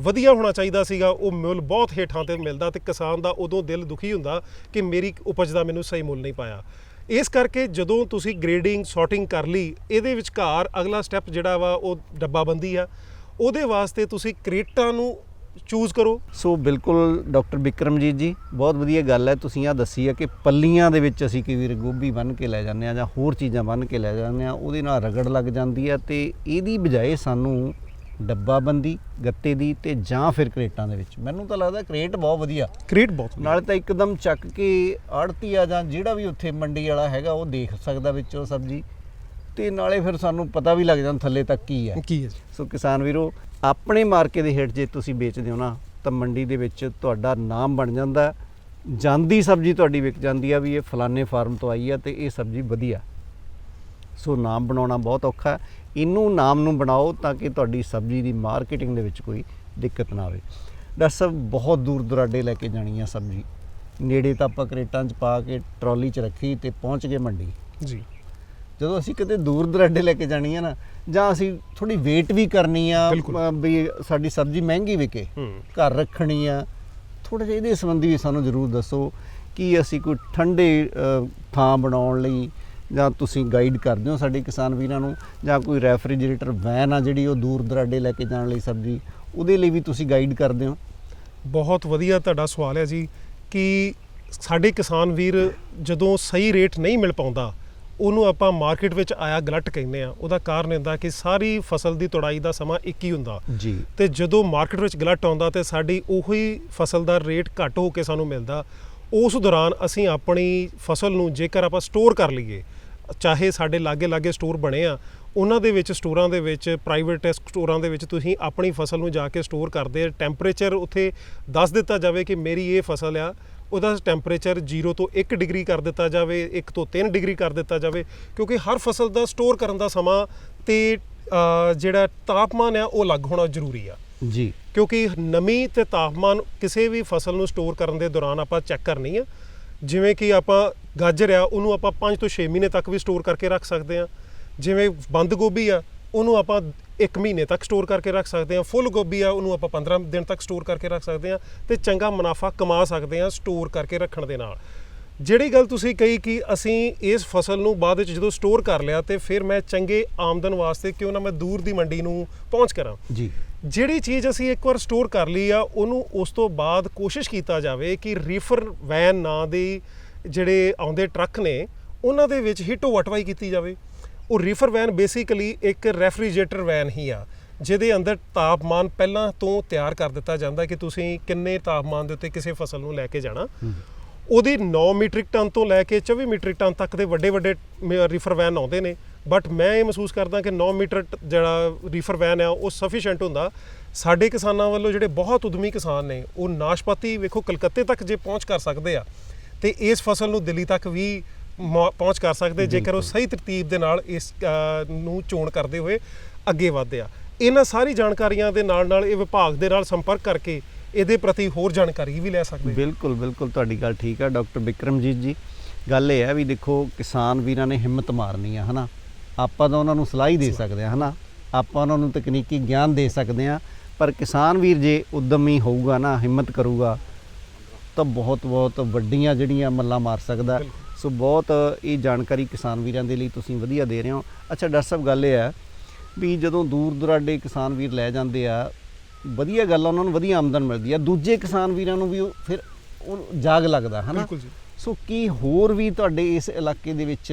ਵਧੀਆ ਹੋਣਾ ਚਾਹੀਦਾ ਸੀਗਾ, ਉਹ ਮੁੱਲ ਬਹੁਤ ਹੇਠਾਂ ਤੇ ਮਿਲਦਾ ਤੇ ਕਿਸਾਨ ਦਾ ਉਦੋਂ ਦਿਲ ਦੁਖੀ ਹੁੰਦਾ ਕਿ ਮੇਰੀ ਉਪਜ ਦਾ ਮੈਨੂੰ ਸਹੀ ਮੁੱਲ ਨਹੀਂ ਪਾਇਆ। ਇਸ ਕਰਕੇ ਜਦੋਂ ਤੁਸੀਂ ਗ੍ਰੇਡਿੰਗ ਸੌਰਟਿੰਗ ਕਰ ਲਈ, ਇਹਦੇ ਵਿਚਕਾਰ ਅਗਲਾ ਸਟੈਪ ਜਿਹੜਾ ਵਾ, ਉਹ ਡੱਬਾਬੰਦੀ ਆ। ਉਹਦੇ ਵਾਸਤੇ ਤੁਸੀਂ ਕ੍ਰੇਟਾਂ ਨੂੰ ਚੂਜ਼ ਕਰੋ। ਸੋ ਬਿਲਕੁਲ ਡਾਕਟਰ ਬਿਕਰਮਜੀਤ ਜੀ ਬਹੁਤ ਵਧੀਆ ਗੱਲ ਹੈ। ਤੁਸੀਂ ਆ ਦੱਸੀ ਹੈ ਕਿ ਪੱਲੀਆਂ ਦੇ ਵਿੱਚ ਅਸੀਂ ਕਈ ਵਾਰ ਗੋਭੀ ਬੰਨ ਕੇ ਲੈ ਜਾਂਦੇ ਆ ਜਾਂ ਹੋਰ ਚੀਜ਼ਾਂ ਬੰਨ ਕੇ ਲੈ ਜਾਂਦੇ ਆ ਉਹਦੇ ਨਾਲ ਰਗੜ ਲੱਗ ਜਾਂਦੀ ਹੈ ਤੇ ਇਹਦੀ ਬਜਾਏ ਸਾਨੂੰ ਡੱਬਾਬੰਦੀ ਗੱਤੇ ਦੀ ਤੇ ਜਾਂ ਫਿਰ ਕ੍ਰੇਟਾਂ ਦੇ ਵਿੱਚ। ਮੈਨੂੰ ਤਾਂ ਲੱਗਦਾ ਕ੍ਰੇਟ ਬਹੁਤ ਵਧੀਆ। ਕ੍ਰੀਏਟ ਬਹੁਤ। ਨਾਲੇ ਤਾਂ ਇੱਕਦਮ ਚੱਕ ਕੇ ਆੜਤੀ ਆ ਜਾਂ ਜਿਹੜਾ ਵੀ ਉੱਥੇ ਮੰਡੀ ਵਾਲਾ ਹੈਗਾ ਉਹ ਦੇਖ ਸਕਦਾ ਵਿੱਚੋਂ ਸਬਜ਼ੀ। ਤੇ ਨਾਲੇ ਫਿਰ ਸਾਨੂੰ ਪਤਾ ਵੀ ਲੱਗ ਜਾਂਦਾ ਥੱਲੇ ਤੱਕ ਕੀ ਹੈ। ਕੀ ਹੈ ਸੋ ਕਿਸਾਨ ਵੀਰੋ ਆਪਣੇ ਮਾਰਕੇ ਦੇ ਹੇਠ ਜੇ ਤੁਸੀਂ ਵੇਚਦੇ ਹੋ ਨਾ, ਤਾਂ ਮੰਡੀ ਦੇ ਵਿੱਚ ਤੁਹਾਡਾ ਨਾਮ ਬਣ ਜਾਂਦਾ ਜਾਂਦੀ ਸਬਜ਼ੀ ਤੁਹਾਡੀ ਵਿਕ ਜਾਂਦੀ ਆ ਵੀ ਇਹ ਫਲਾਣੇ ਫਾਰਮ ਤੋਂ ਆਈ ਆ ਤੇ ਇਹ ਸਬਜ਼ੀ ਵਧੀਆ। ਸੋ ਨਾਮ ਬਣਾਉਣਾ ਬਹੁਤ ਔਖਾ ਇਹਨੂੰ ਨਾਮ ਨੂੰ ਬਣਾਓ ਤਾਂ ਕਿ ਤੁਹਾਡੀ ਸਬਜ਼ੀ ਦੀ ਮਾਰਕੀਟਿੰਗ ਦੇ ਵਿੱਚ ਕੋਈ ਦਿੱਕਤ ਨਾ ਆਵੇ। ਡਾਕਟਰ ਸਾਹਿਬ, ਬਹੁਤ ਦੂਰ ਦੁਰਾਡੇ ਲੈ ਕੇ ਜਾਣੀ ਆ ਸਬਜ਼ੀ। ਨੇੜੇ ਤਾਂ ਆਪਾਂ ਕਰੇਟਾਂ 'ਚ ਪਾ ਕੇ ਟਰਾਲੀ 'ਚ ਰੱਖੀ ਤੇ ਪਹੁੰਚ ਗਏ ਮੰਡੀ। ਜੀ। ਜਦੋਂ ਅਸੀਂ ਕਿਤੇ ਦੂਰ ਦਰਾਡੇ ਲੈ ਕੇ ਜਾਣੀ ਆ ਨਾ ਜਾਂ ਅਸੀਂ ਥੋੜੀ ਵੇਟ ਵੀ ਕਰਨੀ ਆ ਵੀ ਸਾਡੀ ਸਬਜ਼ੀ ਮਹਿੰਗੀ ਵਿਕੇ ਘਰ ਰੱਖਣੀ ਆ ਥੋੜਾ ਜਿਹਾ ਇਹਦੇ ਸੰਬੰਧੀ ਵੀ ਸਾਨੂੰ ਜ਼ਰੂਰ ਦੱਸੋ ਕਿ ਅਸੀਂ ਕੋਈ ਠੰਡੇ ਥਾਂ ਬਣਾਉਣ ਲਈ ਜਾਂ ਤੁਸੀਂ ਗਾਈਡ ਕਰਦੇ ਹੋ ਸਾਡੇ ਕਿਸਾਨ ਵੀਰਾਂ ਨੂੰ ਜਾਂ ਕੋਈ ਰੈਫਰੀਜਰੇਟਰ ਵੈਨ ਆ ਜਿਹੜੀ ਉਹ ਦੂਰ ਦਰਾਡੇ ਲੈ ਕੇ ਜਾਣ ਲਈ ਸਬਜ਼ੀ ਉਹਦੇ ਲਈ ਵੀ ਤੁਸੀਂ ਗਾਈਡ ਕਰਦੇ ਹੋ? ਬਹੁਤ ਵਧੀਆ ਤੁਹਾਡਾ ਸਵਾਲ ਹੈ ਜੀ ਕਿ ਸਾਡੇ ਕਿਸਾਨ ਵੀਰ ਜਦੋਂ ਸਹੀ ਰੇਟ ਨਹੀਂ ਮਿਲ ਪਾਉਂਦਾ ਉਹਨੂੰ ਆਪਾਂ ਮਾਰਕੀਟ ਵਿੱਚ ਆਇਆ ਗਲਟ ਕਹਿੰਦੇ ਆ ਉਹਦਾ ਕਾਰਨ ਹੁੰਦਾ ਕਿ ਸਾਰੀ ਫਸਲ ਦੀ ਤੁੜਾਈ ਦਾ ਸਮਾਂ ਇੱਕ ਹੀ ਹੁੰਦਾ। ਜੀ। ਤੇ ਜਦੋਂ ਮਾਰਕੀਟ ਵਿੱਚ ਗਲਟ ਆਉਂਦਾ ਤੇ ਸਾਡੀ ਉਹੀ ਫਸਲ ਦਾ ਰੇਟ ਘੱਟ ਹੋ ਕੇ ਸਾਨੂੰ ਮਿਲਦਾ ਉਸ ਦੌਰਾਨ ਅਸੀਂ ਆਪਣੀ ਫਸਲ ਨੂੰ ਜੇਕਰ ਆਪਾਂ ਸਟੋਰ ਕਰ ਲਈਏ ਚਾਹੇ ਸਾਡੇ ਲਾਗੇ ਲਾਗੇ ਸਟੋਰ ਬਣੇ ਆ ਉਹਨਾਂ ਦੇ ਵਿੱਚ ਸਟੋਰਾਂ ਦੇ ਵਿੱਚ ਪ੍ਰਾਈਵੇਟ ਸਟੋਰਾਂ ਦੇ ਵਿੱਚ ਤੁਸੀਂ ਆਪਣੀ ਫਸਲ ਨੂੰ ਜਾ ਕੇ ਸਟੋਰ ਕਰਦੇ ਟੈਂਪਰੇਚਰ ਉੱਥੇ ਦੱਸ ਦਿੱਤਾ ਜਾਵੇ ਕਿ ਮੇਰੀ ਇਹ ਫਸਲ ਆ ਉਹਦਾ ਟੈਂਪਰੇਚਰ 0 ਤੋਂ 1 ਡਿਗਰੀ ਕਰ ਦਿੱਤਾ ਜਾਵੇ 1 ਤੋਂ 3 ਡਿਗਰੀ ਕਰ ਦਿੱਤਾ ਜਾਵੇ ਕਿਉਂਕਿ ਹਰ ਫਸਲ ਦਾ ਸਟੋਰ ਕਰਨ ਦਾ ਸਮਾਂ ਤੇ ਜਿਹੜਾ ਤਾਪਮਾਨ ਆ ਉਹ ਅਲੱਗ ਹੋਣਾ ਜ਼ਰੂਰੀ ਆ। ਜੀ। ਕਿਉਂਕਿ ਨਮੀ ਤੇ ਤਾਪਮਾਨ ਕਿਸੇ ਵੀ ਫਸਲ ਨੂੰ ਸਟੋਰ ਕਰਨ ਦੇ ਦੌਰਾਨ ਆਪਾਂ ਚੈੱਕ ਕਰਨੀ ਆ। ਜਿਵੇਂ ਕਿ ਆਪਾਂ ਗਾਜਰ ਆ ਉਹਨੂੰ ਆਪਾਂ 5 ਤੋਂ 6 ਮਹੀਨੇ ਤੱਕ ਵੀ ਸਟੋਰ ਕਰਕੇ ਰੱਖ ਸਕਦੇ ਆ। ਜਿਵੇਂ ਬੰਦ ਗੋਭੀ ਆ ਉਹਨੂੰ ਆਪਾਂ 1 ਮਹੀਨੇ ਤੱਕ ਸਟੋਰ ਕਰਕੇ ਰੱਖ ਸਕਦੇ ਆ ਫੁੱਲ ਗੋਭੀ ਆ ਉਹਨੂੰ ਆਪਾਂ 15 ਦਿਨ ਤੱਕ ਸਟੋਰ ਕਰਕੇ ਰੱਖ ਸਕਦੇ ਆ ਤੇ ਚੰਗਾ ਮੁਨਾਫਾ ਕਮਾ ਸਕਦੇ ਆ ਸਟੋਰ ਕਰਕੇ ਰੱਖਣ ਦੇ ਨਾਲ। ਜਿਹੜੀ ਗੱਲ ਤੁਸੀਂ ਕਹੀ ਕਿ ਅਸੀਂ ਇਸ ਫਸਲ ਨੂੰ ਬਾਅਦ ਵਿੱਚ ਜਦੋਂ ਸਟੋਰ ਕਰ ਲਿਆ ਤੇ ਫਿਰ ਮੈਂ ਚੰਗੇ ਆਮਦਨ ਵਾਸਤੇ ਕਿਉਂ ਨਾ ਮੈਂ ਦੂਰ ਦੀ ਮੰਡੀ ਨੂੰ ਪਹੁੰਚ ਕਰਾਂ। ਜੀ। ਜਿਹੜੀ ਚੀਜ਼ ਅਸੀਂ ਇੱਕ ਵਾਰ ਸਟੋਰ ਕਰ ਲਈ ਆ ਉਹਨੂੰ ਉਸ ਤੋਂ ਬਾਅਦ ਕੋਸ਼ਿਸ਼ ਕੀਤਾ ਜਾਵੇ ਕਿ ਰੀਫਰ ਵੈਨ ਨਾਂ ਦੇ ਜਿਹੜੇ ਆਉਂਦੇ ਟਰੱਕ ਨੇ ਉਹਨਾਂ ਦੇ ਵਿੱਚ ਹਿੱਟੋ ਵਟਵਾਈ ਕੀਤੀ ਜਾਵੇ। ਉਹ ਰੀਫਰ ਵੈਨ ਬੇਸਿਕਲੀ ਇੱਕ ਰੈਫਰੀਜਰੇਟਰ ਵੈਨ ਹੀ ਆ ਜਿਹਦੇ ਅੰਦਰ ਤਾਪਮਾਨ ਪਹਿਲਾਂ ਤੋਂ ਤਿਆਰ ਕਰ ਦਿੱਤਾ ਜਾਂਦਾ ਕਿ ਤੁਸੀਂ ਕਿੰਨੇ ਤਾਪਮਾਨ ਦੇ ਉੱਤੇ ਕਿਸੇ ਫਸਲ ਨੂੰ ਲੈ ਕੇ ਜਾਣਾ। ਉਹਦੀ 9 ਮੀਟ੍ਰਿਕ ਟਨ ਤੋਂ ਲੈ ਕੇ 24 ਮੀਟ੍ਰਿਕ ਟਨ ਤੱਕ ਦੇ ਵੱਡੇ ਵੱਡੇ ਰੀਫਰ ਵੈਨ ਆਉਂਦੇ ਨੇ। ਬਟ ਮੈਂ ਇਹ ਮਹਿਸੂਸ ਕਰਦਾ ਕਿ 9 ਮੀਟਰ ਜਿਹੜਾ ਰੀਫਰ ਵੈਨ ਆ ਉਹ ਸਫੀਸ਼ੀਐਂਟ ਹੁੰਦਾ। ਸਾਡੇ ਕਿਸਾਨਾਂ ਵੱਲੋਂ ਜਿਹੜੇ ਬਹੁਤ ਉਦਮੀ ਕਿਸਾਨ ਨੇ ਉਹ ਨਾਸ਼ਪਾਤੀ ਵੇਖੋ ਕਲਕੱਤੇ ਤੱਕ ਜੇ ਪਹੁੰਚ ਕਰ ਸਕਦੇ ਆ ਤੇ ਇਸ ਫਸਲ ਨੂੰ ਦਿੱਲੀ ਤੱਕ ਵੀ ਮੌ- ਪਹੁੰਚ ਕਰ ਸਕਦੇ ਜੇਕਰ ਉਹ ਸਹੀ ਤਰਤੀਬ ਦੇ ਨਾਲ ਇਸ ਅ, ਨੂੰ ਚੋਣ ਕਰਦੇ ਹੋਏ ਅੱਗੇ ਵਧਦੇ ਆ। ਇਹਨਾਂ ਸਾਰੀ ਜਾਣਕਾਰੀਆਂ ਦੇ ਨਾਲ ਨਾਲ ਇਹ ਵਿਭਾਗ ਦੇ ਨਾਲ ਸੰਪਰਕ ਕਰਕੇ ਇਹਦੇ ਪ੍ਰਤੀ ਹੋਰ ਜਾਣਕਾਰੀ ਵੀ ਲੈ ਸਕਦੇ ਆ। ਬਿਲਕੁਲ ਬਿਲਕੁਲ ਤੁਹਾਡੀ ਗੱਲ ਠੀਕ ਹੈ ਡਾਕਟਰ ਬਿਕਰਮਜੀਤ ਜੀ। ਗੱਲ ਇਹ ਹੈ ਵੀ ਦੇਖੋ ਕਿਸਾਨ ਵੀਰਾਂ ਨੇ ਹਿੰਮਤ ਮਾਰਨੀ ਆ ਹਨਾ? ਆਪਾਂ ਤਾਂ ਉਹਨਾਂ ਨੂੰ ਸਲਾਹ ਹੀ ਦੇ ਸਕਦੇ ਆ ਹਨਾ? ਆਪਾਂ ਉਹਨਾਂ ਨੂੰ ਤਕਨੀਕੀ ਗਿਆਨ ਦੇ ਸਕਦੇ ਆ ਪਰ ਕਿਸਾਨ ਵੀਰ ਜੇ ਉਦਮੀ ਹੋਊਗਾ ਨਾ ਹਿੰਮਤ ਕਰੂਗਾ ਤਾਂ ਬਹੁਤ ਬਹੁਤ ਵੱਡੀਆਂ ਜਿਹੜੀਆਂ ਮੱਲਾਂ ਮਾਰ ਸਕਦਾ। ਬਿਲਕੁਲ। ਸੋ ਬਹੁਤ ਇਹ ਜਾਣਕਾਰੀ ਕਿਸਾਨ ਵੀਰਾਂ ਦੇ ਲਈ ਤੁਸੀਂ ਵਧੀਆ ਦੇ ਰਹੇ ਹੋ। ਅੱਛਾ ਡਾਕਟਰ ਸਾਹਿਬ ਗੱਲ ਇਹ ਹੈ ਵੀ ਜਦੋਂ ਦੂਰ ਦੁਰਾਡੇ ਕਿਸਾਨ ਵੀਰ ਲੈ ਜਾਂਦੇ ਆ ਵਧੀਆ ਗੱਲ ਆ ਉਹਨਾਂ ਨੂੰ ਵਧੀਆ ਆਮਦਨ ਮਿਲਦੀ ਆ। ਦੂਜੇ ਕਿਸਾਨ ਵੀਰਾਂ ਨੂੰ ਵੀ ਉਹ ਫਿਰ ਉਹ ਜਾਗ ਲੱਗਦਾ ਹਨਾ? ਬਿਲਕੁਲ ਜੀ। ਸੋ ਕੀ ਹੋਰ ਵੀ ਤੁਹਾਡੇ ਇਸ ਇਲਾਕੇ ਦੇ ਵਿੱਚ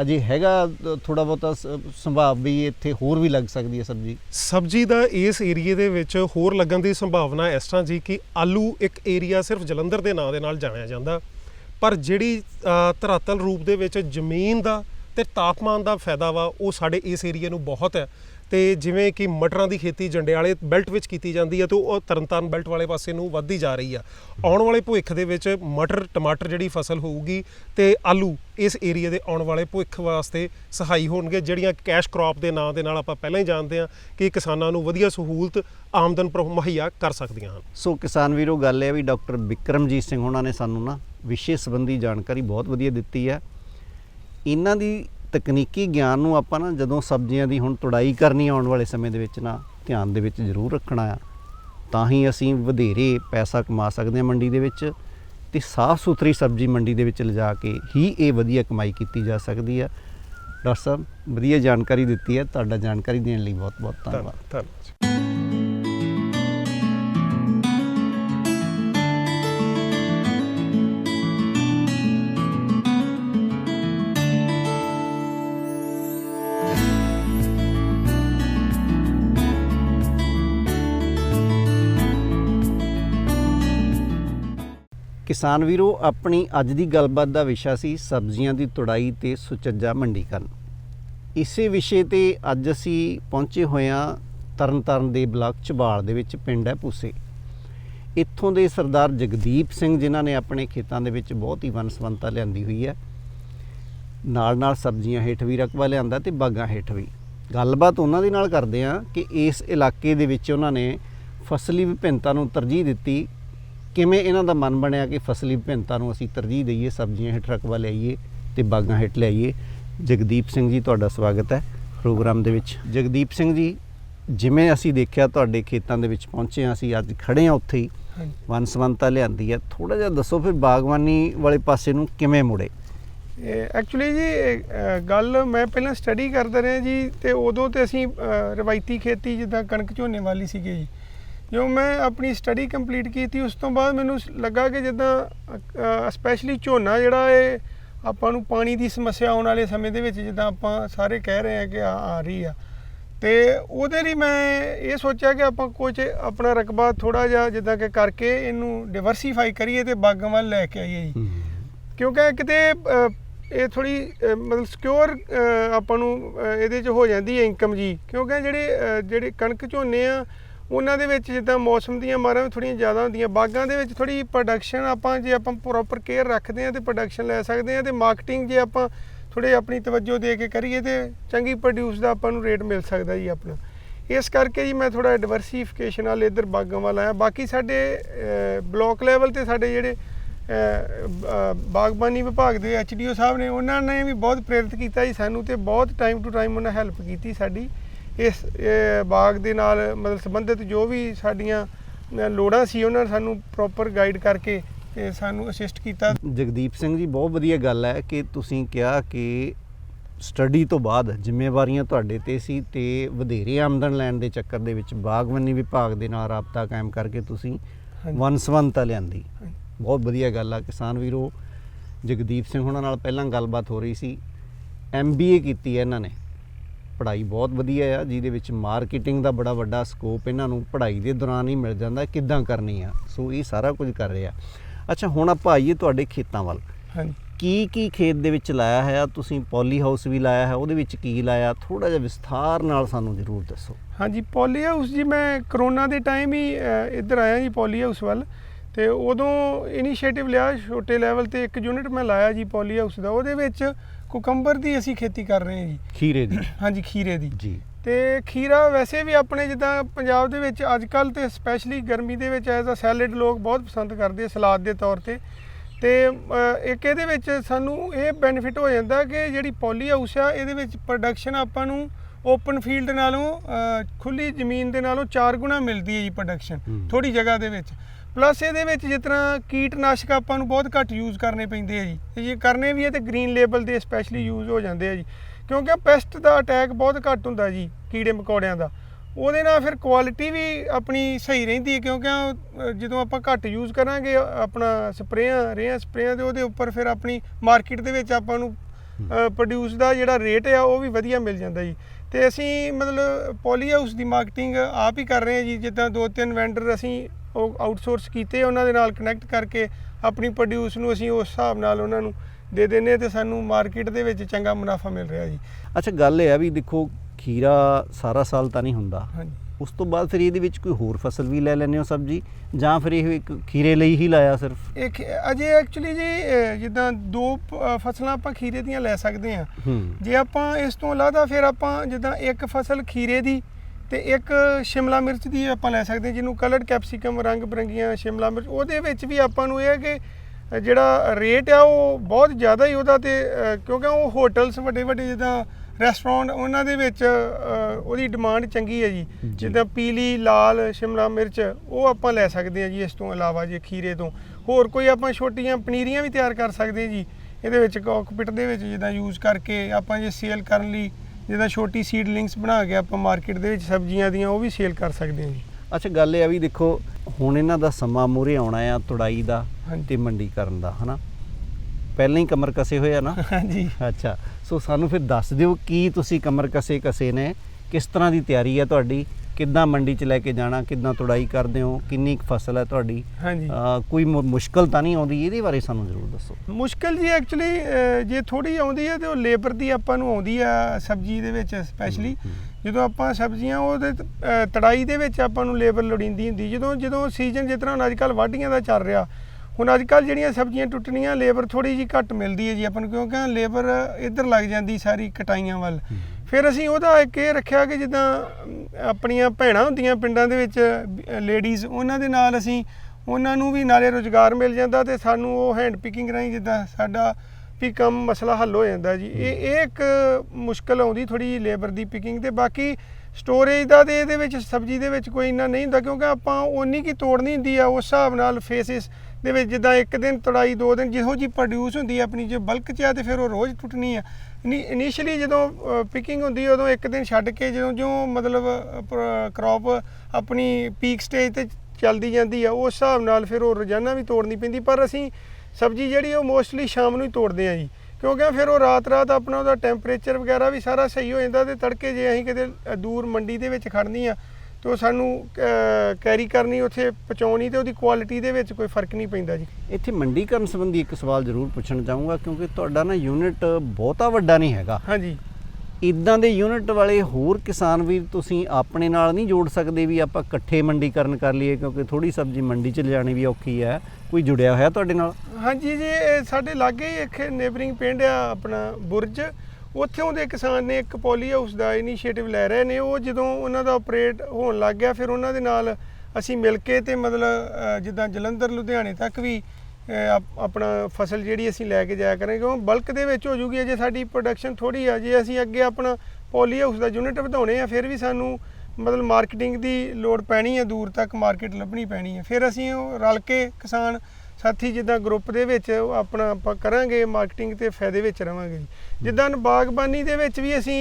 ਅਜੇ ਹੈਗਾ ਥੋੜਾ ਬਹੁਤਾ ਸੰਭਾਵ ਵੀ ਇੱਥੇ ਹੋਰ ਵੀ ਲੱਗ ਸਕਦੀ ਹੈ ਸਬਜ਼ੀ? ਸਬਜ਼ੀ ਦਾ ਇਸ ਏਰੀਏ ਦੇ ਵਿੱਚ ਹੋਰ ਲੱਗਣ ਦੀ ਸੰਭਾਵਨਾ ਇਸ ਤਰ੍ਹਾਂ ਜੀ ਕਿ ਆਲੂ ਇੱਕ ਏਰੀਆ ਸਿਰਫ ਜਲੰਧਰ ਦੇ ਨਾਂ ਦੇ ਨਾਲ ਜਾਣਿਆ ਜਾਂਦਾ। ਪਰ ਜਿਹੜੀ ਧਰਾਤਲ ਰੂਪ ਦੇ ਵਿੱਚ ਜ਼ਮੀਨ ਦਾ ਤੇ ਤਾਪਮਾਨ ਦਾ ਫਾਇਦਾ ਵਾ, ਉਹ ਸਾਡੇ ਇਸ ਏਰੀਏ ਨੂੰ ਬਹੁਤ ਹੈ। ਤੇ ਜਿਵੇਂ ਕਿ ਮਟਰਾਂ ਦੀ ਖੇਤੀ ਜੰਡਿਆਲੇ ਬੈਲਟ ਵਿੱਚ ਕੀਤੀ ਜਾਂਦੀ ਹੈ ਤੇ ਉਹ ਤਰਨਤਾਰਨ ਬੈਲਟ ਵਾਲੇ ਪਾਸੇ ਨੂੰ ਵੱਧਦੀ ਜਾ ਰਹੀ ਆ। ਆਉਣ ਵਾਲੇ ਭਵਿੱਖ ਦੇ ਵਿੱਚ ਮਟਰ, ਟਮਾਟਰ ਜਿਹੜੀ ਫਸਲ ਹੋਊਗੀ ਤੇ ਆਲੂ ਇਸ ਏਰੀਆ ਦੇ ਆਉਣ ਵਾਲੇ ਭਵਿੱਖ ਵਾਸਤੇ ਸਹਾਈ ਹੋਣਗੇ, ਜਿਹੜੀਆਂ ਕੈਸ਼ ਕ੍ਰੌਪ ਦੇ ਨਾਂ ਦੇ ਨਾਲ ਆਪਾਂ ਪਹਿਲਾਂ ਹੀ ਜਾਣਦੇ ਹਾਂ ਕਿ ਕਿਸਾਨਾਂ ਨੂੰ ਵਧੀਆ ਸਹੂਲਤ ਆਮਦਨ ਪ੍ਰ- ਮੁਹੱਈਆ ਕਰ ਸਕਦੀਆਂ ਹਨ। ਸੋ ਕਿਸਾਨ ਵੀਰੋ, ਗੱਲ ਇਹ ਹੈ ਵੀ ਡਾਕਟਰ ਬਿਕਰਮਜੀਤ ਸਿੰਘ ਉਹਨਾਂ ਨੇ ਸਾਨੂੰ ਨਾ ਵਿਸ਼ੇ ਸੰਬੰਧੀ ਜਾਣਕਾਰੀ ਬਹੁਤ ਵਧੀਆ ਦਿੱਤੀ ਹੈ। ਇਹਨਾਂ ਦੀ ਤਕਨੀਕੀ ਗਿਆਨ ਨੂੰ ਆਪਾਂ ਨਾ ਜਦੋਂ ਸਬਜ਼ੀਆਂ ਦੀ ਹੁਣ ਤੁੜਾਈ ਕਰਨੀ ਆਉਣ ਵਾਲੇ ਸਮੇਂ ਦੇ ਵਿੱਚ ਨਾ ਧਿਆਨ ਦੇ ਵਿੱਚ ਜ਼ਰੂਰ ਰੱਖਣਾ ਆ ਤਾਂ ਹੀ ਅਸੀਂ ਵਧੇਰੇ ਪੈਸਾ ਕਮਾ ਸਕਦੇ ਹਾਂ ਮੰਡੀ ਦੇ ਵਿੱਚ ਤੇ ਸਾਫ਼ ਸੁਥਰੀ ਸਬਜ਼ੀ ਮੰਡੀ ਦੇ ਵਿੱਚ ਲਿਜਾ ਕੇ ਹੀ ਇਹ ਵਧੀਆ ਕਮਾਈ ਕੀਤੀ ਜਾ ਸਕਦੀ ਹੈ ਡਾਕਟਰ ਸਾਹਿਬ ਵਧੀਆ ਜਾਣਕਾਰੀ ਦਿੱਤੀ ਹੈ ਤੁਹਾਡਾ ਜਾਣਕਾਰੀ ਦੇਣ ਲਈ ਬਹੁਤ ਬਹੁਤ ਧੰਨਵਾਦ। ਧੰਨਵਾਦ ਕਿਸਾਨ ਵੀਰੋ, ਆਪਣੀ ਅੱਜ ਦੀ ਗੱਲਬਾਤ ਦਾ ਵਿਸ਼ਾ ਸੀ ਸਬਜ਼ੀਆਂ ਦੀ ਤੁੜਾਈ ਤੇ ਸੁਚੱਜਾ ਮੰਡੀਕਰਨ। ਇਸੇ ਵਿਸ਼ੇ ਤੇ ਅੱਜ ਅਸੀਂ ਪਹੁੰਚੇ ਹੋਏ ਹਾਂ ਤਰਨਤਾਰਨ ਦੇ ਬਲਾਕ ਝਬਾਲ ਦੇ ਵਿੱਚ, ਪਿੰਡ ਹੈ ਪੂਸੇ। ਇੱਥੋਂ ਦੇ ਸਰਦਾਰ ਜਗਦੀਪ ਸਿੰਘ ਜਿਨ੍ਹਾਂ ਨੇ ਆਪਣੇ ਖੇਤਾਂ ਦੇ ਵਿੱਚ ਬਹੁਤ ਹੀ ਵਨਸਵੰਤਾ ਲਿਆਂਦੀ ਹੋਈ ਹੈ। ਨਾਲ ਨਾਲ ਸਬਜ਼ੀਆਂ ਹੇਠ ਵੀ ਰਕਬਾ ਲਿਆਂਦਾ ਤੇ ਬਾਗਾਂ ਹੇਠ ਵੀ। ਗੱਲਬਾਤ ਉਹਨਾਂ ਦੇ ਨਾਲ ਕਰਦੇ ਹਾਂ ਕਿ ਇਸ ਇਲਾਕੇ ਦੇ ਵਿੱਚ ਉਹਨਾਂ ਨੇ ਫਸਲੀ ਵਿਭਿੰਨਤਾ ਨੂੰ ਤਰਜੀਹ ਦਿੱਤੀ ਕਿਵੇਂ ਇਹਨਾਂ ਦਾ ਮਨ ਬਣਿਆ ਕਿ ਫਸਲੀ ਵਿਭਿੰਨਤਾ ਨੂੰ ਅਸੀਂ ਤਰਜੀਹ ਦਈਏ ਸਬਜ਼ੀਆਂ ਹੇਠ ਰਕਬਾ ਲਿਆਈਏ ਤੇ ਬਾਗਾਂ ਹੇਠ ਲਿਆਈਏ ਜਗਦੀਪ ਸਿੰਘ ਜੀ ਤੁਹਾਡਾ ਸਵਾਗਤ ਹੈ ਪ੍ਰੋਗਰਾਮ ਦੇ ਵਿੱਚ। ਜਗਦੀਪ ਸਿੰਘ ਜੀ ਜਿਵੇਂ ਅਸੀਂ ਦੇਖਿਆ ਤੁਹਾਡੇ ਖੇਤਾਂ ਦੇ ਵਿੱਚ ਪਹੁੰਚੇ ਹਾਂ ਅਸੀਂ ਅੱਜ ਖੜੇ ਹਾਂ ਉੱਥੇ ਹੀ। ਹਾਂਜੀ। ਵਨਸਵੰਤਾ ਲਿਆਂਦੀ ਹੈ। ਥੋੜਾ ਜਿਹਾ ਦੱਸੋ ਫਿਰ ਬਾਗਬਾਨੀ ਵਾਲੇ ਪਾਸੇ ਨੂੰ ਕਿਵੇਂ ਮੁੜੇ? ਐਕਚੁਅਲੀ ਜੀ ਗੱਲ ਮੈਂ ਪਹਿਲਾਂ ਸਟੱਡੀ ਕਰਦਾ ਰਿਹਾ ਜੀ ਤੇ ਉਦੋਂ ਤੇ ਅਸੀਂ ਰਵਾਇਤੀ ਖੇਤੀ ਜਿੱਦਾਂ ਕਣਕ ਝੋਨੇ ਵਾਲੀ ਸੀਗੀ ਜੀ। ਜੋ ਮੈਂ ਆਪਣੀ ਸਟੱਡੀ ਕੰਪਲੀਟ ਕੀਤੀ ਉਸ ਤੋਂ ਬਾਅਦ ਮੈਨੂੰ ਲੱਗਾ ਕਿ ਜਿੱਦਾਂ ਸਪੈਸ਼ਲੀ ਝੋਨਾ ਜਿਹੜਾ ਇਹ ਆਪਾਂ ਨੂੰ ਪਾਣੀ ਦੀ ਸਮੱਸਿਆ ਆਉਣ ਵਾਲੇ ਸਮੇਂ ਦੇ ਵਿੱਚ ਜਿੱਦਾਂ ਆਪਾਂ ਸਾਰੇ ਕਹਿ ਰਹੇ ਆ ਕਿ ਆ ਆ ਰਹੀ ਆ। ਤੇ ਉਹਦੇ ਲਈ ਮੈਂ ਇਹ ਸੋਚਿਆ ਕਿ ਆਪਾਂ ਕੁਝ ਆਪਣਾ ਰਕਬਾ ਥੋੜਾ ਜਿਹਾ ਜਿੱਦਾਂ ਕਿ ਕਰਕੇ ਇਹਨੂੰ ਡਿਵਰਸੀਫਾਈ ਕਰੀਏ ਤੇ ਬਾਗਾਂ ਵੱਲ ਲੈ ਕੇ ਆਈਏ ਜੀ। ਕਿਉਂਕਿ ਕਿਤੇ ਇਹ ਥੋੜੀ ਮਤਲਬ ਸਿਕਿਉਰ ਆਪਾਂ ਨੂੰ ਇਹਦੇ ਚ ਹੋ ਜਾਂਦੀ ਹੈ ਇਨਕਮ ਜੀ। ਕਿਉਂਕਿ ਜਿਹੜੇ ਜਿਹੜੇ ਕਣਕ ਝੋਨੇ ਆ ਉਹਨਾਂ ਦੇ ਵਿੱਚ ਜਿੱਦਾਂ ਮੌਸਮ ਦੀਆਂ ਮਾਰਾਂ ਵੀ ਥੋੜੀਆਂ ਜ਼ਿਆਦਾ ਹੁੰਦੀਆਂ, ਬਾਗਾਂ ਦੇ ਵਿੱਚ ਥੋੜੀ ਪ੍ਰੋਡਕਸ਼ਨ ਆਪਾਂ ਜੇ ਆਪਾਂ ਪ੍ਰੋਪਰ ਕੇਅਰ ਰੱਖਦੇ ਆ ਤੇ ਪ੍ਰੋਡਕਸ਼ਨ ਲੈ ਸਕਦੇ ਆ ਤੇ ਮਾਰਕੀਟਿੰਗ ਜੇ ਆਪਾਂ ਥੋੜੇ ਆਪਣੀ ਤਵੱਜੋ ਦੇ ਕੇ ਕਰੀਏ ਤੇ ਚੰਗੀ ਪ੍ਰੋਡਿਊਸ ਦਾ ਆਪਾਂ ਨੂੰ ਰੇਟ ਮਿਲ ਸਕਦਾ ਜੀ ਆਪਣਾ। ਇਸ ਕਰਕੇ ਜੀ ਮੈਂ ਥੋੜਾ ਡਿਵਰਸੀਫਿਕੇਸ਼ਨ ਵਾਲ ਇਧਰ ਬਾਗਾਂ ਵੱਲ ਆਇਆ। ਬਾਕੀ ਸਾਡੇ ਬਲਾਕ ਲੈਵਲ ਤੇ ਸਾਡੇ ਜਿਹੜੇ ਬਾਗਬਾਨੀ ਵਿਭਾਗ ਦੇ ਐਚਡੀਓ ਸਾਹਿਬ ਨੇ, ਉਹਨਾਂ ਨੇ ਵੀ ਬਹੁਤ ਪ੍ਰੇਰਿਤ ਕੀਤਾ ਜੀ ਸਾਨੂੰ ਤੇ ਬਹੁਤ ਟਾਈਮ ਟੂ ਟਾਈਮ ਉਹਨਾਂ ਹੈਲਪ ਕੀਤੀ ਸਾਡੀ। ਇਸ ਬਾਗ ਦੇ ਨਾਲ ਮਤਲਬ ਸੰਬੰਧਿਤ ਜੋ ਵੀ ਸਾਡੀਆਂ ਲੋੜਾਂ ਸੀ ਉਹਨਾਂ ਨੇ ਸਾਨੂੰ ਪ੍ਰੋਪਰ ਗਾਈਡ ਕਰਕੇ ਤੇ ਸਾਨੂੰ ਅਸਿਸਟ ਕੀਤਾ ਜਗਦੀਪ ਸਿੰਘ ਜੀ ਬਹੁਤ ਵਧੀਆ ਗੱਲ ਹੈ ਕਿ ਤੁਸੀਂ ਕਿਹਾ ਕਿ ਸਟੱਡੀ ਤੋਂ ਬਾਅਦ ਜ਼ਿੰਮੇਵਾਰੀਆਂ ਤੁਹਾਡੇ ਤੇ ਸੀ ਤੇ ਵਧੇਰੇ ਆਮਦਨ ਲੈਣ ਦੇ ਚੱਕਰ ਦੇ ਵਿੱਚ ਬਾਗਬਾਨੀ ਵਿਭਾਗ ਦੇ ਨਾਲ ਰਾਬਤਾ ਕਾਇਮ ਕਰਕੇ ਤੁਸੀਂ। ਵਨਸਵੰਤਾ ਲਿਆਂਦੀ। ਬਹੁਤ ਵਧੀਆ ਗੱਲ ਆ ਕਿਸਾਨ ਵੀਰੋ ਜਗਦੀਪ ਸਿੰਘ ਹੁਣਾਂ ਨਾਲ ਪਹਿਲਾਂ ਗੱਲਬਾਤ ਹੋ ਰਹੀ ਸੀ ਏ ਕੀਤੀ ਹੈ ਇਹਨਾਂ ਨੇ ਪੜ੍ਹਾਈ ਬਹੁਤ ਵਧੀਆ ਆ ਜਿਹਦੇ ਵਿੱਚ ਮਾਰਕੀਟਿੰਗ ਦਾ ਬੜਾ ਵੱਡਾ ਸਕੋਪ ਇਹਨਾਂ ਨੂੰ ਪੜ੍ਹਾਈ ਦੇ ਦੌਰਾਨ ਹੀ ਮਿਲ ਜਾਂਦਾ ਕਿੱਦਾਂ ਕਰਨੀ ਆ। ਸੋ ਇਹ ਸਾਰਾ ਕੁਝ ਕਰ ਰਹੇ। ਅੱਛਾ ਹੁਣ ਆਪਾਂ ਆਈਏ ਤੁਹਾਡੇ ਖੇਤਾਂ ਵੱਲ। ਹਾਂਜੀ। ਕੀ ਕੀ ਖੇਤ ਦੇ ਵਿੱਚ ਲਾਇਆ ਹੈ ਤੁਸੀਂ ਪੋਲੀ ਹਾਊਸ ਵੀ ਲਾਇਆ ਹੈ ਉਹਦੇ ਵਿੱਚ ਕੀ ਲਾਇਆ? ਥੋੜਾ ਜਿਹਾ ਵਿਸਥਾਰ ਨਾਲ ਸਾਨੂੰ ਜ਼ਰੂਰ ਦੱਸੋ। ਹਾਂਜੀ ਪੋਲੀ ਹਾਊਸ ਜੀ ਮੈਂ ਕਰੋਨਾ ਦੇ ਟਾਈਮ ਹੀ ਇੱਧਰ ਆਇਆ ਜੀ ਪੋਲੀ ਹਾਊਸ ਵੱਲ। ਤੇ ਉਦੋਂ ਇਨੀਸ਼ੀਏਟਿਵ ਲਿਆ ਛੋਟੇ ਲੈਵਲ ਤੇ ਇੱਕ ਯੂਨਿਟ ਮੈਂ ਲਾਇਆ ਜੀ ਪੋਲੀ ਹਾਊਸ ਦਾ। ਉਹਦੇ ਵਿੱਚ ਕੁਕੰਬਰ ਦੀ ਅਸੀਂ ਖੇਤੀ ਕਰ ਰਹੇ ਹਾਂ ਜੀ। ਖੀਰੇ ਦੀ। ਹਾਂਜੀ ਖੀਰੇ ਦੀ। ਜੀ। ਤੇ ਖੀਰਾ ਵੈਸੇ ਵੀ ਆਪਣੇ ਜਿੱਦਾਂ ਪੰਜਾਬ ਦੇ ਵਿੱਚ ਅੱਜ ਕੱਲ ਤੇ ਸਪੈਸ਼ਲੀ ਗਰਮੀ ਦੇ ਵਿੱਚ ਐਜ਼ ਅ ਸੈਲਡ ਲੋਕ ਬਹੁਤ ਪਸੰਦ ਕਰਦੇ ਆ ਸਲਾਦ ਦੇ ਤੌਰ ਤੇ। ਤੇ ਇੱਕ ਇਹਦੇ ਵਿੱਚ ਸਾਨੂੰ ਇਹ ਬੈਨੀਫਿਟ ਹੋ ਜਾਂਦਾ ਕਿ ਜਿਹੜੀ ਪੋਲੀ ਹਾਊਸ ਆ ਇਹਦੇ ਵਿੱਚ ਪ੍ਰੋਡਕਸ਼ਨ ਆਪਾਂ ਨੂੰ ਓਪਨ ਫੀਲਡ ਨਾਲੋਂ ਖੁੱਲੀ ਜ਼ਮੀਨ ਦੇ ਨਾਲੋਂ 4 ਗੁਣਾ ਮਿਲਦੀ ਹੈ ਜੀ ਪ੍ਰੋਡਕਸ਼ਨ। ਥੋੜੀ ਜਗ੍ਹਾ ਦੇ ਵਿੱਚ। ਪਲੱਸ ਇਹਦੇ ਵਿੱਚ ਜਿਸ ਤਰ੍ਹਾਂ ਕੀਟਨਾਸ਼ਕ ਆਪਾਂ ਨੂੰ ਬਹੁਤ ਘੱਟ ਯੂਜ਼ ਕਰਨੇ ਪੈਂਦੇ ਆ ਜੀ। ਤੇ ਜੇ ਕਰਨੇ ਵੀ ਹੈ ਤੇ ਗ੍ਰੀਨ ਲੇਬਲ ਦੇ ਸਪੈਸ਼ਲੀ ਯੂਜ਼ ਹੋ ਜਾਂਦੇ ਆ ਜੀ। ਕਿਉਂਕਿ ਪੈਸਟ ਦਾ ਅਟੈਕ ਬਹੁਤ ਘੱਟ ਹੁੰਦਾ ਜੀ ਕੀੜੇ ਮਕੌੜਿਆਂ ਦਾ। ਉਹਦੇ ਨਾਲ ਫਿਰ ਕੁਆਲਿਟੀ ਵੀ ਆਪਣੀ ਸਹੀ ਰਹਿੰਦੀ ਹੈ ਕਿਉਂਕਿ ਜਦੋਂ ਆਪਾਂ ਘੱਟ ਯੂਜ਼ ਕਰਾਂਗੇ ਆਪਣਾ ਸਪਰੇਆਂ ਰੇਹਾਂ ਸਪਰੇਆਂ ਦੇ ਉਹਦੇ ਉੱਪਰ ਫਿਰ ਆਪਣੀ ਮਾਰਕੀਟ ਦੇ ਵਿੱਚ ਆਪਾਂ ਨੂੰ ਪ੍ਰੋਡਿਊਸ ਦਾ ਜਿਹੜਾ ਰੇਟ ਆ ਉਹ ਵੀ ਵਧੀਆ ਮਿਲ ਜਾਂਦਾ ਜੀ। ਤੇ ਅਸੀਂ ਮਤਲਬ ਪੋਲੀ ਹਾਊਸ ਦੀ ਮਾਰਕੀਟਿੰਗ ਆਪ ਹੀ ਕਰ ਰਹੇ ਹਾਂ ਜੀ। ਜਿੱਦਾਂ ਦੋ ਤਿੰਨ ਵੈਂਡਰ ਅਸੀਂ ਉਹ ਆਊਟਸੋਰਸ ਕੀਤੇ ਉਹਨਾਂ ਦੇ ਨਾਲ ਕਨੈਕਟ ਕਰਕੇ ਆਪਣੀ ਪ੍ਰੋਡਿਊਸ ਨੂੰ ਅਸੀਂ ਉਸ ਹਿਸਾਬ ਨਾਲ ਉਹਨਾਂ ਨੂੰ ਦੇ ਹਾਂ ਤੇ ਸਾਨੂੰ ਮਾਰਕੀਟ ਦੇ ਵਿੱਚ ਚੰਗਾ ਮੁਨਾਫਾ ਮਿਲ ਰਿਹਾ ਜੀ। ਅੱਛਾ ਗੱਲ ਇਹ ਆ ਵੀ ਦੇਖੋ ਖੀਰਾ ਸਾਰਾ ਸਾਲ ਤਾਂ ਨਹੀਂ ਹੁੰਦਾ। ਹਾਂਜੀ। ਉਸ ਤੋਂ ਬਾਅਦ ਫਿਰ ਇਹਦੇ ਵਿੱਚ ਕੋਈ ਹੋਰ ਫਸਲ ਵੀ ਲੈ ਲੈਂਦੇ ਹੋ ਸਬਜੀ? ਜਾਂ ਫਿਰ ਇਹ ਇੱਕ ਖੀਰੇ ਲਈ ਹੀ ਲਾਇਆ ਸਿਰਫ? ਇਹ ਅਜੇ ਐਕਚੁਅਲੀ ਜੀ ਜਿੱਦਾਂ ਦੋ ਫਸਲਾਂ ਆਪਾਂ ਖੀਰੇ ਦੀਆਂ ਲੈ ਸਕਦੇ ਹੂੰ। ਜੇ ਆਪਾਂ ਇਸ ਤੋਂ ਇਲਾਵਾ ਫਿਰ ਆਪਾਂ ਜਿੱਦਾਂ ਇੱਕ ਫਸਲ ਖੀਰੇ ਦੀ ਤੇ ਇੱਕ ਸ਼ਿਮਲਾ ਮਿਰਚ ਦੀ ਆਪਾਂ ਲੈ ਸਕਦੇ ਜਿਹਨੂੰ ਕਲਰਡ ਕੈਪਸਿਕਮ ਰੰਗ ਬਰੰਗੀਆਂ ਸ਼ਿਮਲਾ ਮਿਰਚ ਉਹਦੇ ਵਿੱਚ ਵੀ ਆਪਾਂ ਨੂੰ ਇਹ ਹੈ ਕਿ ਜਿਹੜਾ ਰੇਟ ਆ ਉਹ ਬਹੁਤ ਜ਼ਿਆਦਾ ਹੀ ਉਹਦਾ ਤੇ ਕਿਉਂਕਿ ਉਹ ਹੋਟਲਸ ਵੱਡੇ ਵੱਡੇ ਜਿੱਦਾਂ ਰੈਸਟੋਰੈਂਟ ਉਹਨਾਂ ਦੇ ਵਿੱਚ ਉਹਦੀ ਡਿਮਾਂਡ ਚੰਗੀ ਹੈ ਜੀ ਜੀ। ਜਿੱਦਾਂ ਪੀਲੀ ਲਾਲ ਸ਼ਿਮਲਾ ਮਿਰਚ ਉਹ ਆਪਾਂ ਲੈ ਸਕਦੇ ਹਾਂ ਜੀ ਇਸ ਤੋਂ ਇਲਾਵਾ ਜੇ ਖੀਰੇ ਤੋਂ ਹੋਰ ਕੋਈ ਆਪਾਂ ਛੋਟੀਆਂ ਪਨੀਰੀਆਂ ਵੀ ਤਿਆਰ ਕਰ ਸਕਦੇ ਹਾਂ ਜੀ ਇਹਦੇ ਵਿੱਚ ਕਾਕਪਿਟ ਦੇ ਵਿੱਚ ਜਿੱਦਾਂ ਯੂਜ਼ ਕਰਕੇ ਆਪਾਂ ਜੇ ਸੇਲ ਕਰਨ ਲਈ ਜਿੱਦਾਂ ਛੋਟੀ ਸੀਡਲਿੰਗਸ ਬਣਾ ਕੇ ਆਪਾਂ ਮਾਰਕੀਟ ਦੇ ਵਿੱਚ ਸਬਜ਼ੀਆਂ ਦੀਆਂ ਉਹ ਵੀ ਸੇਲ ਕਰ ਸਕਦੇ ਹਾਂ ਜੀ। ਅੱਛਾ ਗੱਲ ਇਹ ਆ ਵੀ ਦੇਖੋ ਹੁਣ ਇਹਨਾਂ ਦਾ ਸਮਾਂ ਮੂਹਰੇ ਆਉਣਾ ਆ ਤੁੜਾਈ ਦਾ। ਤੇ ਮੰਡੀਕਰਨ ਦਾ ਹਨਾ? ਪਹਿਲਾਂ ਹੀ ਕਮਰ ਕਸੇ ਹੋਏ ਆ ਨਾ? ਹਾਂਜੀ। ਅੱਛਾ ਸੋ ਸਾਨੂੰ ਫਿਰ ਦੱਸ ਦਿਓ ਕੀ ਤੁਸੀਂ ਕਮਰ ਕਸੇ ਕਸੇ ਨੇ ਕਿਸ ਤਰ੍ਹਾਂ ਦੀ ਤਿਆਰੀ ਹੈ ਤੁਹਾਡੀ? ਕਿੱਦਾਂ ਮੰਡੀ 'ਚ ਲੈ ਕੇ ਜਾਣਾ ਕਿੱਦਾਂ ਤੁੜਾਈ ਕਰਦੇ ਹੋ ਕਿੰਨੀ ਕੁ ਫਸਲ ਹੈ ਤੁਹਾਡੀ? ਹਾਂਜੀ। ਅ, ਕੋਈ ਮੁ- ਮੁਸ਼ਕਲ ਤਾਂ ਨਹੀਂ ਆਉਂਦੀ ਇਹਦੇ ਬਾਰੇ ਸਾਨੂੰ ਜ਼ਰੂਰ ਦੱਸੋ। ਮੁਸ਼ਕਲ ਜੀ ਐਕਚੁਅਲੀ ਜੇ ਥੋੜੀ ਆਉਂਦੀ ਹੈ ਤੇ ਉਹ ਲੇਬਰ ਦੀ ਆਪਾਂ ਨੂੰ ਆਉਂਦੀ ਆ ਸਬਜ਼ੀ ਦੇ ਵਿੱਚ ਸਪੈਸ਼ਲੀ ਜਦੋਂ ਆਪਾਂ ਸਬਜ਼ੀਆਂ ਉਹਦੇ ਤ- ਅਹ ਤੜਾਈ ਦੇ ਵਿੱਚ ਆਪਾਂ ਨੂੰ ਲੇਬਰ ਲੋੜੀਂਦੀ ਹੁੰਦੀ ਜਦੋਂ ਜਦੋਂ ਸੀਜ਼ਨ ਜਿਸ ਤਰ੍ਹਾਂ ਹੁਣ ਅੱਜ ਕੱਲ ਵਾਢੀਆਂ ਦਾ ਚੱਲ ਰਿਹਾ ਹੁਣ ਅੱਜ ਕੱਲ ਜਿਹੜੀਆਂ ਸਬਜ਼ੀਆਂ ਟੁੱਟਣੀਆਂ ਲੇਬਰ ਥੋੜੀ ਜੀ ਘੱਟ ਮਿਲਦੀ ਹੈ ਜੀ ਆਪਾਂ ਨੂੰ ਕਿਉਂਕਿ ਲੇਬਰ ਇੱਧਰ ਲੱਗ ਜਾਂਦੀ ਸਾਰੀ ਕਟਾਈਆਂ ਵੱਲ। ਫਿਰ ਅਸੀਂ ਉਹਦਾ ਇੱਕ ਇਹ ਰੱਖਿਆ ਕਿ ਜਿੱਦਾਂ ਆਪਣੀਆਂ ਭੈਣਾਂ ਹੁੰਦੀਆਂ ਪਿੰਡਾਂ ਦੇ ਵਿੱਚ ਲੇਡੀਜ਼ ਉਹਨਾਂ ਦੇ ਨਾਲ ਅਸੀਂ, ਉਹਨਾਂ ਨੂੰ ਵੀ ਨਾਲੇ ਰੋਜ਼ਗਾਰ ਮਿਲ ਜਾਂਦਾ ਤੇ ਸਾਨੂੰ ਉਹ ਹੈਂਡ ਪਿਕਿੰਗ ਰਾਹੀਂ ਜਿੱਦਾਂ ਸਾਡਾ ਵੀ ਕੰਮ ਮਸਲਾ ਹੱਲ ਹੋ ਜਾਂਦਾ ਜੀ। ਇਹ ਇਹ ਇੱਕ ਮੁਸ਼ਕਲ ਆਉਂਦੀ ਥੋੜੀ ਜਿਹੀ ਲੇਬਰ ਦੀ ਪਿਕਿੰਗ ਤੇ। ਬਾਕੀ ਸਟੋਰੇਜ ਦਾ ਤੇ ਇਹਦੇ ਵਿੱਚ ਸਬਜ਼ੀ ਦੇ ਵਿੱਚ ਕੋਈ ਇੰਨਾ ਨਹੀਂ ਹੁੰਦਾ ਕਿਉਂਕਿ ਆਪਾਂ ਉਨੀ ਕੀ ਤੋੜਨੀ ਹੁੰਦੀ ਆ, ਉਸ ਹਿਸਾਬ ਨਾਲ ਫੇਸਿਸ ਦੇ ਵਿੱਚ ਜਿੱਦਾਂ ਇੱਕ ਦਿਨ ਤੜਾਈ, ਦੋ ਦਿਨ ਜਿਹੋ ਜੀ ਪ੍ਰੋਡਿਊਸ ਹੁੰਦੀ ਆ ਆਪਣੀ, ਜੇ ਬਲਕ ਚ ਆ ਤੇ ਫਿਰ ਉਹ ਰੋਜ਼ ਟੁੱਟਣੀ ਆ। ਇਨੀਸ਼ੀਅਲੀ ਜਦੋਂ ਪਿਕਿੰਗ ਹੁੰਦੀ ਉਦੋਂ ਇੱਕ ਦਿਨ ਛੱਡ ਕੇ ਜਦੋਂ ਜਿਉਂ ਮਤਲਬ ਕ੍ਰੌਪ ਆਪਣੀ ਪੀਕ ਸਟੇਜ ਤੇ ਚੱਲਦੀ ਜਾਂਦੀ ਆ, ਉਸ ਹਿਸਾਬ ਨਾਲ ਫਿਰ ਉਹ ਰੋਜ਼ਾਨਾ ਵੀ ਤੋੜਨੀ ਪੈਂਦੀ, ਪਰ ਅਸੀਂ ਸਬਜ਼ੀ ਜਿਹੜੀ ਉਹ ਮੋਸਟਲੀ ਸ਼ਾਮ ਨੂੰ ਹੀ ਤੋੜਦੇ ਆ ਜੀ। ਕਿਉਂਕਿ ਫਿਰ ਉਹ ਰਾਤ ਰਾਤ ਆਪਣਾ ਉਹਦਾ ਟੈਂਪਰੇਚਰ ਵਗੈਰਾ ਵੀ ਸਾਰਾ ਸਹੀ ਹੋ ਜਾਂਦਾ ਤੇ ਤੜਕੇ ਜੇ ਅਸੀਂ ਕਿਤੇ ਦੂਰ ਮੰਡੀ ਦੇ ਵਿੱਚ ਖੜਨੀ ਆ ਤੇ ਉਹ ਸਾਨੂੰ ਕੈਰੀ ਕਰਨੀ ਉੱਥੇ ਪਹੁੰਚਾਉਣੀ ਤੇ ਉਹਦੀ ਕੁਆਲਿਟੀ ਦੇ ਵਿੱਚ ਕੋਈ ਫ਼ਰਕ ਨਹੀਂ ਪੈਂਦਾ ਜੀ। ਇੱਥੇ ਮੰਡੀਕਰਨ ਸੰਬੰਧੀ ਇੱਕ ਸਵਾਲ ਜ਼ਰੂਰ ਪੁੱਛਣਾ ਚਾਹੂੰਗਾ ਕਿਉਂਕਿ ਤੁਹਾਡਾ ਨਾ ਯੂਨਿਟ ਬਹੁਤਾ ਵੱਡਾ ਨਹੀਂ ਹੈਗਾ। ਹਾਂਜੀ। ਇਦਾਂ ਦੇ ਯੂਨਿਟ ਵਾਲੇ ਹੋਰ ਕਿਸਾਨ ਵੀਰ ਤੁਸੀਂ ਆਪਣੇ ਨਾਲ ਨਹੀਂ ਜੋੜ ਸਕਦੇ ਵੀ ਆਪਾਂ ਇਕੱਠੇ ਮੰਡੀਕਰਨ ਕਰ ਲਈਏ ਕਿਉਂਕਿ ਥੋੜੀ ਸਬਜ਼ੀ ਮੰਡੀ 'ਚ ਲਿਜਾਣੀ ਵੀ ਔਖੀ ਹੈ। ਕੋਈ ਜੁੜਿਆ ਹੋਇਆ ਤੁਹਾਡੇ ਨਾਲ? ਹਾਂਜੀ ਜੀ ਸਾਡੇ ਲਾਗੇ ਹੀ ਇੱਕ ਨੇਬਰਿੰਗ ਪਿੰਡ ਆ ਆਪਣਾ ਬੁਰਜ। ਉੱਥੋਂ ਦੇ ਕਿਸਾਨ ਨੇ ਇੱਕ ਪੋਲੀ ਹਾਊਸ ਦਾ ਇਨੀਸ਼ੀਏਟਿਵ ਲੈ ਰਹੇ ਨੇ, ਉਹ ਜਦੋਂ ਉਹਨਾਂ ਦਾ ਆਪਰੇਟ ਹੋਣ ਲੱਗ ਗਿਆ, ਫਿਰ ਉਹਨਾਂ ਦੇ ਨਾਲ ਅਸੀਂ ਮਿਲ ਕੇ ਤੇ ਮਤਲਬ ਜਿੱਦਾਂ ਜਲੰਧਰ, ਲੁਧਿਆਣੇ ਤੱਕ ਵੀ ਆਪਣਾ ਫਸਲ ਜਿਹੜੀ ਅਸੀਂ ਲੈ ਕੇ ਜਾਇਆ ਕਰਾਂਗੇ, ਕਿਉਂ ਬਲਕ ਦੇ ਵਿੱਚ ਹੋ ਜੂਗੀ ਜੇ ਸਾਡੀ ਪ੍ਰੋਡਕਸ਼ਨ ਥੋੜੀ ਆ, ਜੇ ਅਸੀਂ ਅੱਗੇ ਆਪਣਾ ਪੋਲੀ ਹਾਊਸ ਦਾ ਯੂਨਿਟ ਵਧਾਉਣੇ ਆ, ਫਿਰ ਵੀ ਸਾਨੂੰ ਮਤਲਬ ਮਾਰਕੀਟਿੰਗ ਦੀ ਲੋੜ ਪੈਣੀ ਹੈ ਦੂਰ ਤੱਕ ਮਾਰਕੀਟ ਲੱਭਣੀ ਪੈਣੀ ਹੈ ਫਿਰ ਅਸੀਂ ਉਹ ਰਲ ਕੇ ਕਿਸਾਨ ਸਾਥੀ ਜਿੱਦਾਂ ਗਰੁੱਪ ਦੇ ਵਿੱਚ ਉਹ ਆਪਣਾ ਆਪਾਂ ਕਰਾਂਗੇ ਮਾਰਕੀਟਿੰਗ ਤੇ ਫਾਇਦੇ ਵਿੱਚ ਰਵਾਂਗੇ ਜਿੱਦਾਂ ਬਾਗਬਾਨੀ ਦੇ ਵਿੱਚ ਵੀ ਅਸੀਂ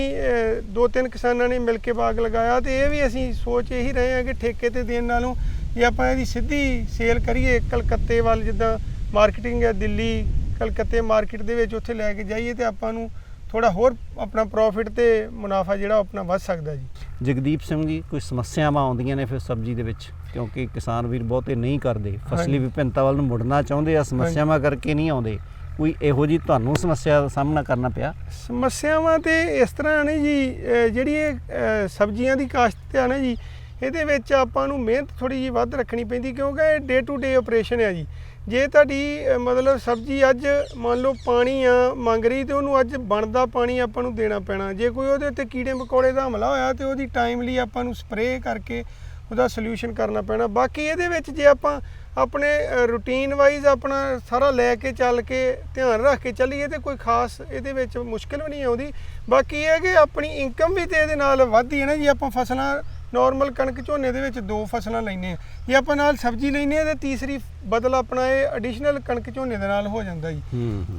ਦੋ ਤਿੰਨ ਕਿਸਾਨਾਂ ਨੇ ਮਿਲ ਕੇ ਬਾਗ ਲਗਾਇਆ ਤੇ ਇਹ ਵੀ ਅਸੀਂ ਸੋਚ ਇਹੀ ਰਹੇ ਹਾਂ ਕਿ ਠੇਕੇ ਤੇ ਦੇਣ ਨਾਲੋਂ ਜੇ ਆਪਾਂ ਇਹਦੀ ਸਿੱਧੀ ਸੇਲ ਕਰੀਏ। ਕਲਕੱਤੇ ਵੱਲ ਜਿੱਦਾਂ ਮਾਰਕੀਟਿੰਗ ਹੈ ਦਿੱਲੀ, ਕਲਕੱਤੇ ਮਾਰਕੀਟ ਦੇ ਵਿੱਚ ਉੱਥੇ ਲੈ ਕੇ ਜਾਈਏ ਤੇ ਆਪਾਂ ਨੂੰ ਥੋੜਾ ਹੋਰ ਆਪਣਾ ਪ੍ਰੋਫਿਟ ਤੇ ਮੁਨਾਫਾ ਜਿਹੜਾ ਉਹ ਆਪਣਾ ਵੱਧ ਸਕਦਾ ਜੀ। ਜਗਦੀਪ ਸਿੰਘ ਜੀ, ਕੋਈ ਸਮੱਸਿਆਵਾਂ ਆਉਂਦੀਆਂ ਨੇ ਫਿਰ ਸਬਜ਼ੀ ਦੇ ਵਿੱਚ? ਕਿਉਂਕਿ ਕਿਸਾਨ ਵੀਰ ਬਹੁਤੇ ਨਹੀਂ ਕਰਦੇ। ਫਸਲੀ। ਵਿਭਿੰਨਤਾ ਵੱਲ ਨੂੰ ਮੁੜਨਾ ਚਾਹੁੰਦੇ ਆ ਸਮੱਸਿਆਵਾਂ ਕਰਕੇ ਨਹੀਂ ਆਉਂਦੇ। ਕੋਈ ਇਹੋ ਜੀ ਤੁਹਾਨੂੰ ਸਮੱਸਿਆ ਦਾ ਸਾਹਮਣਾ ਕਰਨਾ ਪਿਆ? ਸਮੱਸਿਆਵਾਂ ਤੇ ਇਸ ਤਰ੍ਹਾਂ ਨੇ ਜੀ ਅਹ ਜਿਹੜੀ ਇਹ ਅਹ ਸਬਜ਼ੀਆਂ ਦੀ ਕਾਸ਼ਤ ਆ ਨਾ ਜੀ ਇਹਦੇ ਵਿੱਚ ਆਪਾਂ ਨੂੰ ਮਿਹਨਤ ਥੋੜੀ ਜੀ ਵੱਧ ਰੱਖਣੀ ਪੈਂਦੀ ਕਿਉਂਕਿ ਇਹ ਡੇ ਟੂ ਡੇ ਆਪਰੇਸ਼ਨ ਹੈ ਜੀ। ਜੇ ਤੁਹਾਡੀ ਅਹ ਮਤਲਬ ਸਬਜ਼ੀ ਅੱਜ ਮੰਨ ਲਓ ਪਾਣੀ ਆ ਮੰਗ ਰਹੀ ਤੇ ਉਹਨੂੰ ਅੱਜ ਬਣਦਾ ਪਾਣੀ ਆਪਾਂ ਨੂੰ ਦੇਣਾ ਪੈਣਾ। ਜੇ ਕੋਈ ਉਹਦੇ ਉੱਤੇ ਕੀੜੇ ਮਕੌੜੇ ਦਾ ਹਮਲਾ ਹੋਇਆ ਤੇ ਉਹਦੀ ਟਾਈਮਲੀ ਆਪਾਂ ਨੂੰ ਸਪਰੇਅ ਕਰਕੇ ਉਹਦਾ ਸੋਲੂਸ਼ਨ ਕਰਨਾ ਪੈਣਾ। ਬਾਕੀ ਇਹਦੇ ਵਿੱਚ ਜੇ ਆਪਾਂ ਆਪਣੇ ਰੂਟੀਨ ਵਾਈਜ਼ ਆਪਣਾ ਸਾਰਾ ਲੈ ਕੇ ਚੱਲ ਕੇ ਧਿਆਨ ਰੱਖ ਕੇ ਚੱਲੀਏ ਤੇ ਕੋਈ ਖਾਸ ਇਹਦੇ ਵਿੱਚ ਮੁਸ਼ਕਲ ਵੀ ਨਹੀਂ ਆਉਂਦੀ। ਬਾਕੀ ਇਹ ਹੈ ਕਿ ਆਪਣੀ ਇਨਕਮ ਵੀ ਤੇ ਇਹਦੇ ਨਾਲ ਵੱਧਦੀ ਹੈ ਨਾ। ਜੀ ਆਪਾਂ ਫਸਲਾਂ ਨਾਰਮਲ ਕਣਕ ਝੋਨੇ ਦੇ ਵਿੱਚ ਦੋ ਫਸਲਾਂ ਲੈਨੇ ਆ ਜੇ ਆਪਾਂ ਨਾਲ ਸਬਜ਼ੀ ਲੈਨੇ ਆ ਤੇ ਤੀਸਰੀ ਬਦਲ ਆਪਣਾ ਇਹ ਐਡੀਸ਼ਨਲ ਕਣਕ ਝੋਨੇ ਦੇ ਨਾਲ ਹੋ ਜਾਂਦਾ ਜੀ।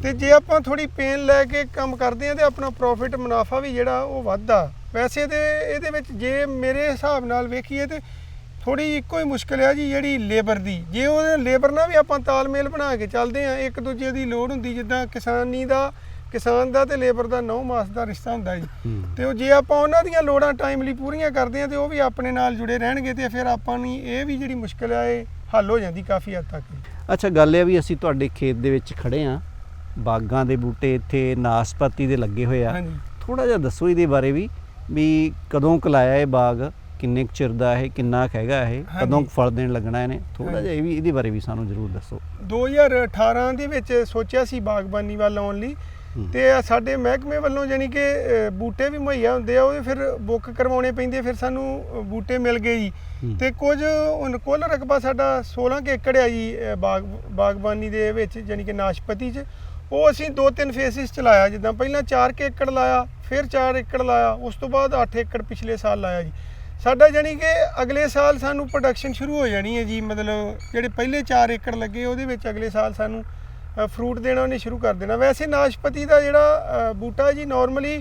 ਤੇ ਜੇ ਆਪਾਂ ਥੋੜੀ ਪੇਨ ਲੈ ਕੇ ਕੰਮ ਕਰਦੇ ਆ ਤੇ ਆਪਣਾ ਪ੍ਰੋਫਿਟ ਮੁਨਾਫਾ ਵੀ ਜਿਹੜਾ ਉਹ ਵੱਧਦਾ। ਵੈਸੇ ਤੇ ਇਹਦੇ ਵਿੱਚ ਜੇ ਮੇਰੇ ਹਿਸਾਬ ਨਾਲ ਵੇਖੀਏ ਤੇ ਥੋੜੀ ਇੱਕੋ ਹੀ ਮੁਸ਼ਕਲ ਆ ਜੀ ਜਿਹੜੀ ਲੇਬਰ ਦੀ। ਜੇ ਉਹ ਲੇਬਰ ਨਾਲ ਵੀ ਆਪਾਂ ਤਾਲਮੇਲ ਬਣਾ ਕੇ ਚੱਲਦੇ ਆ ਇੱਕ ਦੂਜੇ ਦੀ ਲੋੜ ਹੁੰਦੀ ਜਿੱਦਾਂ ਕਿਸਾਨੀ ਦਾ ਕਿਸਾਨ ਦਾ ਤੇ ਲੇਬਰ ਦਾ 9 ਮਾਸ ਦਾ ਰਿਸ਼ਤਾ ਹੁੰਦਾ ਜੀ। ਤੇ ਉਹ ਜੇ ਆਪਾਂ ਉਹਨਾਂ ਦੀਆਂ ਲੋੜਾਂ ਟਾਈਮਲੀ ਪੂਰੀਆਂ ਕਰਦੇ ਆ ਤੇ ਉਹ ਵੀ ਆਪਣੇ ਨਾਲ ਜੁੜੇ ਰਹਿਣਗੇ ਤੇ ਫਿਰ ਆਪਾਂ ਨੂੰ ਇਹ ਵੀ ਜਿਹੜੀ ਮੁਸ਼ਕਲ ਆ ਇਹ ਹੱਲ ਹੋ ਜਾਂਦੀ ਕਾਫੀ ਹੱਦ ਤੱਕ ਅੱਛਾ ਗੱਲ ਇਹ ਵੀ ਅਸੀਂ ਤੁਹਾਡੇ ਖੇਤ ਦੇ ਵਿੱਚ ਖੜੇ ਆ ਬਾਗਾਂ ਦੇ ਬੂਟੇ ਇੱਥੇ ਨਾਸਪਤੀ ਦੇ ਲੱਗੇ ਹੋਏ ਆ। ਥੋੜਾ ਜਿਹਾ ਦੱਸੋ ਇਹਦੇ ਬਾਰੇ ਵੀ ਵੀ ਕਦੋਂ ਕਲਾਇਆ ਇਹ ਬਾਗ? ਕਿੰਨੇ ਕੁ ਚਿਰ ਦਾ ਇਹ ਕਿੰਨਾ ਕੁ ਹੈਗਾ ਇਹ ਕਦੋਂ। ਕੁ ਫਲ ਦੇਣ ਲੱਗਣਾ ਇਹਨੇ ਥੋੜਾ। ਜਿਹਾ ਇਹ ਵੀ ਇਹਦੇ ਬਾਰੇ ਵੀ ਸਾਨੂੰ ਜ਼ਰੂਰ ਦੱਸੋ 2018 ਦੇ ਵਿੱਚ ਸੋਚਿਆ ਸੀ ਬਾਗਬਾਨੀ ਵੱਲ ਆਉਣ ਲਈ ਹੂੰ। ਤੇ ਇਹ ਸਾਡੇ ਮਹਿਕਮੇ ਵੱਲੋਂ ਜਾਨੀ ਕਿ ਅ, ਬੂਟੇ ਵੀ ਮੁਹੱਈਆ ਹੁੰਦੇ ਆ ਉਹ ਫਿਰ ਬੁੱਕ ਕਰਵਾਉਣੇ ਪੈਂਦੇ ਫਿਰ ਸਾਨੂੰ ਅ, ਬੂਟੇ ਮਿਲ ਗਏ ਜੀ ਹੂੰ। ਤੇ ਕੁਝ ਹੁਣ ਕੁੱਲ ਰਕਬਾ ਸਾਡਾ 16 ਕੁ ਏਕੜ ਆ ਜੀ ਅ, ਬਾਗ ਬਾਗਬਾਨੀ ਦੇ ਵਿੱਚ ਜਾਨੀ ਕਿ ਨਾਸ਼ਪਤੀ 'ਚ ਉਹ ਅਸੀਂ ਦੋ ਤਿੰਨ ਫੇਸਿਸ ਚ ਲਾਇਆ ਜਿੱਦਾਂ ਪਹਿਲਾਂ 4 ਕੁ ਏਕੜ ਲਾਇਆ ਫਿਰ 4 ਏਕੜ ਲਾਇਆ ਉਸ ਤੋਂ ਬਾਅਦ 8 ਏਕੜ ਪਿਛਲੇ ਸਾਲ ਲਾਇਆ ਜੀ ਸਾਡਾ ਜਾਨੀ ਕਿ ਅਗਲੇ ਸਾਲ ਸਾਨੂੰ ਪ੍ਰੋਡਕਸ਼ਨ ਸ਼ੁਰੂ ਹੋ ਜਾਣੀ ਹੈ ਜੀ, ਮਤਲਬ ਜਿਹੜੇ ਪਹਿਲੇ 4 ਏਕੜ ਲੱਗੇ ਉਹਦੇ ਵਿੱਚ ਅਗਲੇ ਸਾਲ ਸਾਨੂੰ ਫਰੂਟ ਦੇਣਾ ਉਹਨੇ ਸ਼ੁਰੂ ਕਰ ਦੇਣਾ। ਵੈਸੇ ਨਾਸ਼ਪਤੀ ਦਾ ਜਿਹੜਾ ਬੂਟਾ ਜੀ ਨਾਰਮਲੀ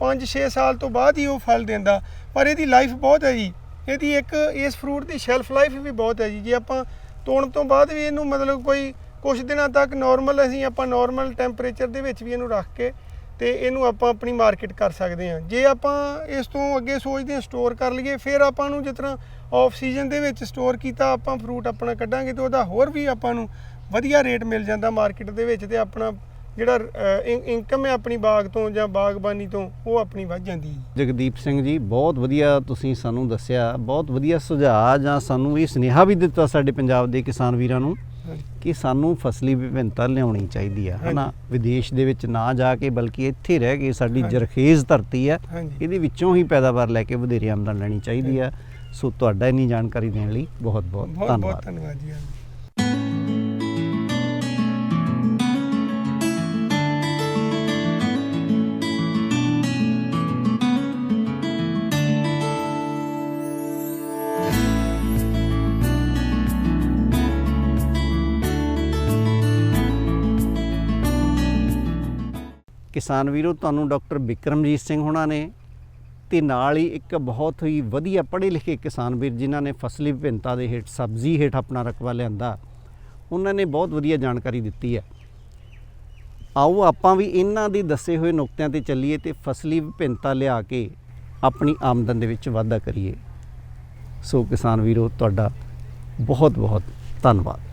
5-6 ਸਾਲ ਤੋਂ ਬਾਅਦ ਹੀ ਉਹ ਫਲ ਦਿੰਦਾ, ਪਰ ਇਹਦੀ ਲਾਈਫ ਬਹੁਤ ਹੈ ਜੀ। ਇਹਦੀ ਇੱਕ, ਇਸ ਫਰੂਟ ਦੀ ਸ਼ੈਲਫ ਲਾਈਫ ਵੀ ਬਹੁਤ ਹੈ ਜੀ। ਜੇ ਆਪਾਂ ਤੋੜਨ ਤੋਂ ਬਾਅਦ ਵੀ ਇਹਨੂੰ ਮਤਲਬ ਕੋਈ ਕੁਝ ਦਿਨਾਂ ਤੱਕ ਨਾਰਮਲ ਅਸੀਂ ਆਪਾਂ ਨਾਰਮਲ ਟੈਂਪਰੇਚਰ ਦੇ ਵਿੱਚ ਵੀ ਇਹਨੂੰ ਰੱਖ ਕੇ ਤੇ ਇਹਨੂੰ ਆਪਾਂ ਆਪਣੀ ਮਾਰਕੀਟ ਕਰ ਸਕਦੇ ਹਾਂ। ਜੇ ਆਪਾਂ ਇਸ ਤੋਂ ਅੱਗੇ ਸੋਚਦੇ ਹਾਂ ਸਟੋਰ ਕਰ ਲਈਏ, ਫਿਰ ਆਪਾਂ ਨੂੰ ਜਿਸ ਤਰ੍ਹਾਂ ਆਫ ਸੀਜ਼ਨ ਦੇ ਵਿੱਚ ਸਟੋਰ ਕੀਤਾ, ਆਪਾਂ ਫਰੂਟ ਆਪਣਾ ਕੱਢਾਂਗੇ ਤੇ ਉਹਦਾ ਹੋਰ ਵੀ ਆਪਾਂ ਨੂੰ ਵਧੀਆ ਰੇਟ ਮਿਲ ਜਾਂਦਾ ਮਾਰਕੀਟ ਦੇ ਵਿੱਚ ਤੇ ਆਪਣਾ ਜਿਹੜਾ ਇਨਕਮ ਹੈ ਆਪਣੀ ਬਾਗ ਤੋਂ ਜਾਂ ਬਾਗਬਾਨੀ ਤੋਂ, ਉਹ ਆਪਣੀ ਵੱਧ ਜਾਂਦੀ ਹੈ। ਜਗਦੀਪ ਸਿੰਘ ਜੀ, ਬਹੁਤ ਵਧੀਆ ਤੁਸੀਂ ਸਾਨੂੰ ਦੱਸਿਆ, ਬਹੁਤ ਵਧੀਆ ਸੁਝਾਅ ਜਾਂ ਸਾਨੂੰ ਇਹ ਸੁਨੇਹਾ ਵੀ ਦਿੱਤਾ ਸਾਡੇ ਪੰਜਾਬ ਦੇ ਕਿਸਾਨ ਵੀਰਾਂ ਨੂੰ। ਕਿ ਸਾਨੂੰ ਫਸਲੀ ਵਿਭਿੰਨਤਾ ਲਿਆਉਣੀ ਚਾਹੀਦੀ ਹੈ ਹਨਾ। ਵਿਦੇਸ਼ ਦੇ ਵਿੱਚ ਨਾ ਜਾ ਕੇ ਬਲਕਿ ਇੱਥੇ ਰਹਿ ਕੇ ਸਾਡੀ। ਜਰਖੇਜ਼ ਧਰਤੀ ਹਾਂਜੀ। ਇਹਦੇ ਵਿੱਚੋਂ ਹੀ ਪੈਦਾਵਾਰ ਲੈ ਕੇ ਵਧੇਰੇ ਆਮਦਨ ਲੈਣੀ ਚਾਹੀਦੀ ਹੈ ਸੋ ਤੁਹਾਡਾ ਇੰਨੀ ਜਾਣਕਾਰੀ ਦੇਣ ਲਈ ਬਹੁਤ ਬਹੁਤ ਬਹੁਤ ਬਹੁਤ ਧੰਨਵਾਦ। ਧੰਨਵਾਦ ਜੀ ਕਿਸਾਨ ਵੀਰੋ, ਤੁਹਾਨੂੰ ਡਾਕਟਰ ਬਿਕਰਮਜੀਤ ਸਿੰਘ ਹੁਣਾਂ ਨੇ ਤੇ ਨਾਲ ਹੀ ਇੱਕ ਬਹੁਤ ਹੀ ਵਧੀਆ ਪੜ੍ਹੇ ਲਿਖੇ ਕਿਸਾਨ ਵੀਰ ਜਿਨ੍ਹਾਂ ਨੇ ਫਸਲੀ ਵਿਭਿੰਨਤਾ ਦੇ ਹੇਠ, ਸਬਜ਼ੀ ਹੇਠ ਆਪਣਾ ਰਕਬਾ ਲਿਆਂਦਾ, ਉਹਨਾਂ ਨੇ ਬਹੁਤ ਵਧੀਆ ਜਾਣਕਾਰੀ ਦਿੱਤੀ ਹੈ। ਆਓ ਆਪਾਂ ਵੀ ਇਹਨਾਂ ਦੇ ਦੱਸੇ ਹੋਏ ਨੁਕਤਿਆਂ ਤੇ ਚੱਲੀਏ ਤੇ ਫਸਲੀ ਵਿਭਿੰਨਤਾ ਲਿਆ ਕੇ ਆਪਣੀ ਆਮਦਨ ਦੇ ਵਿੱਚ ਵਾਧਾ ਕਰੀਏ। ਸੋ ਕਿਸਾਨ ਵੀਰੋ, ਤੁਹਾਡਾ ਬਹੁਤ ਬਹੁਤ ਧੰਨਵਾਦ।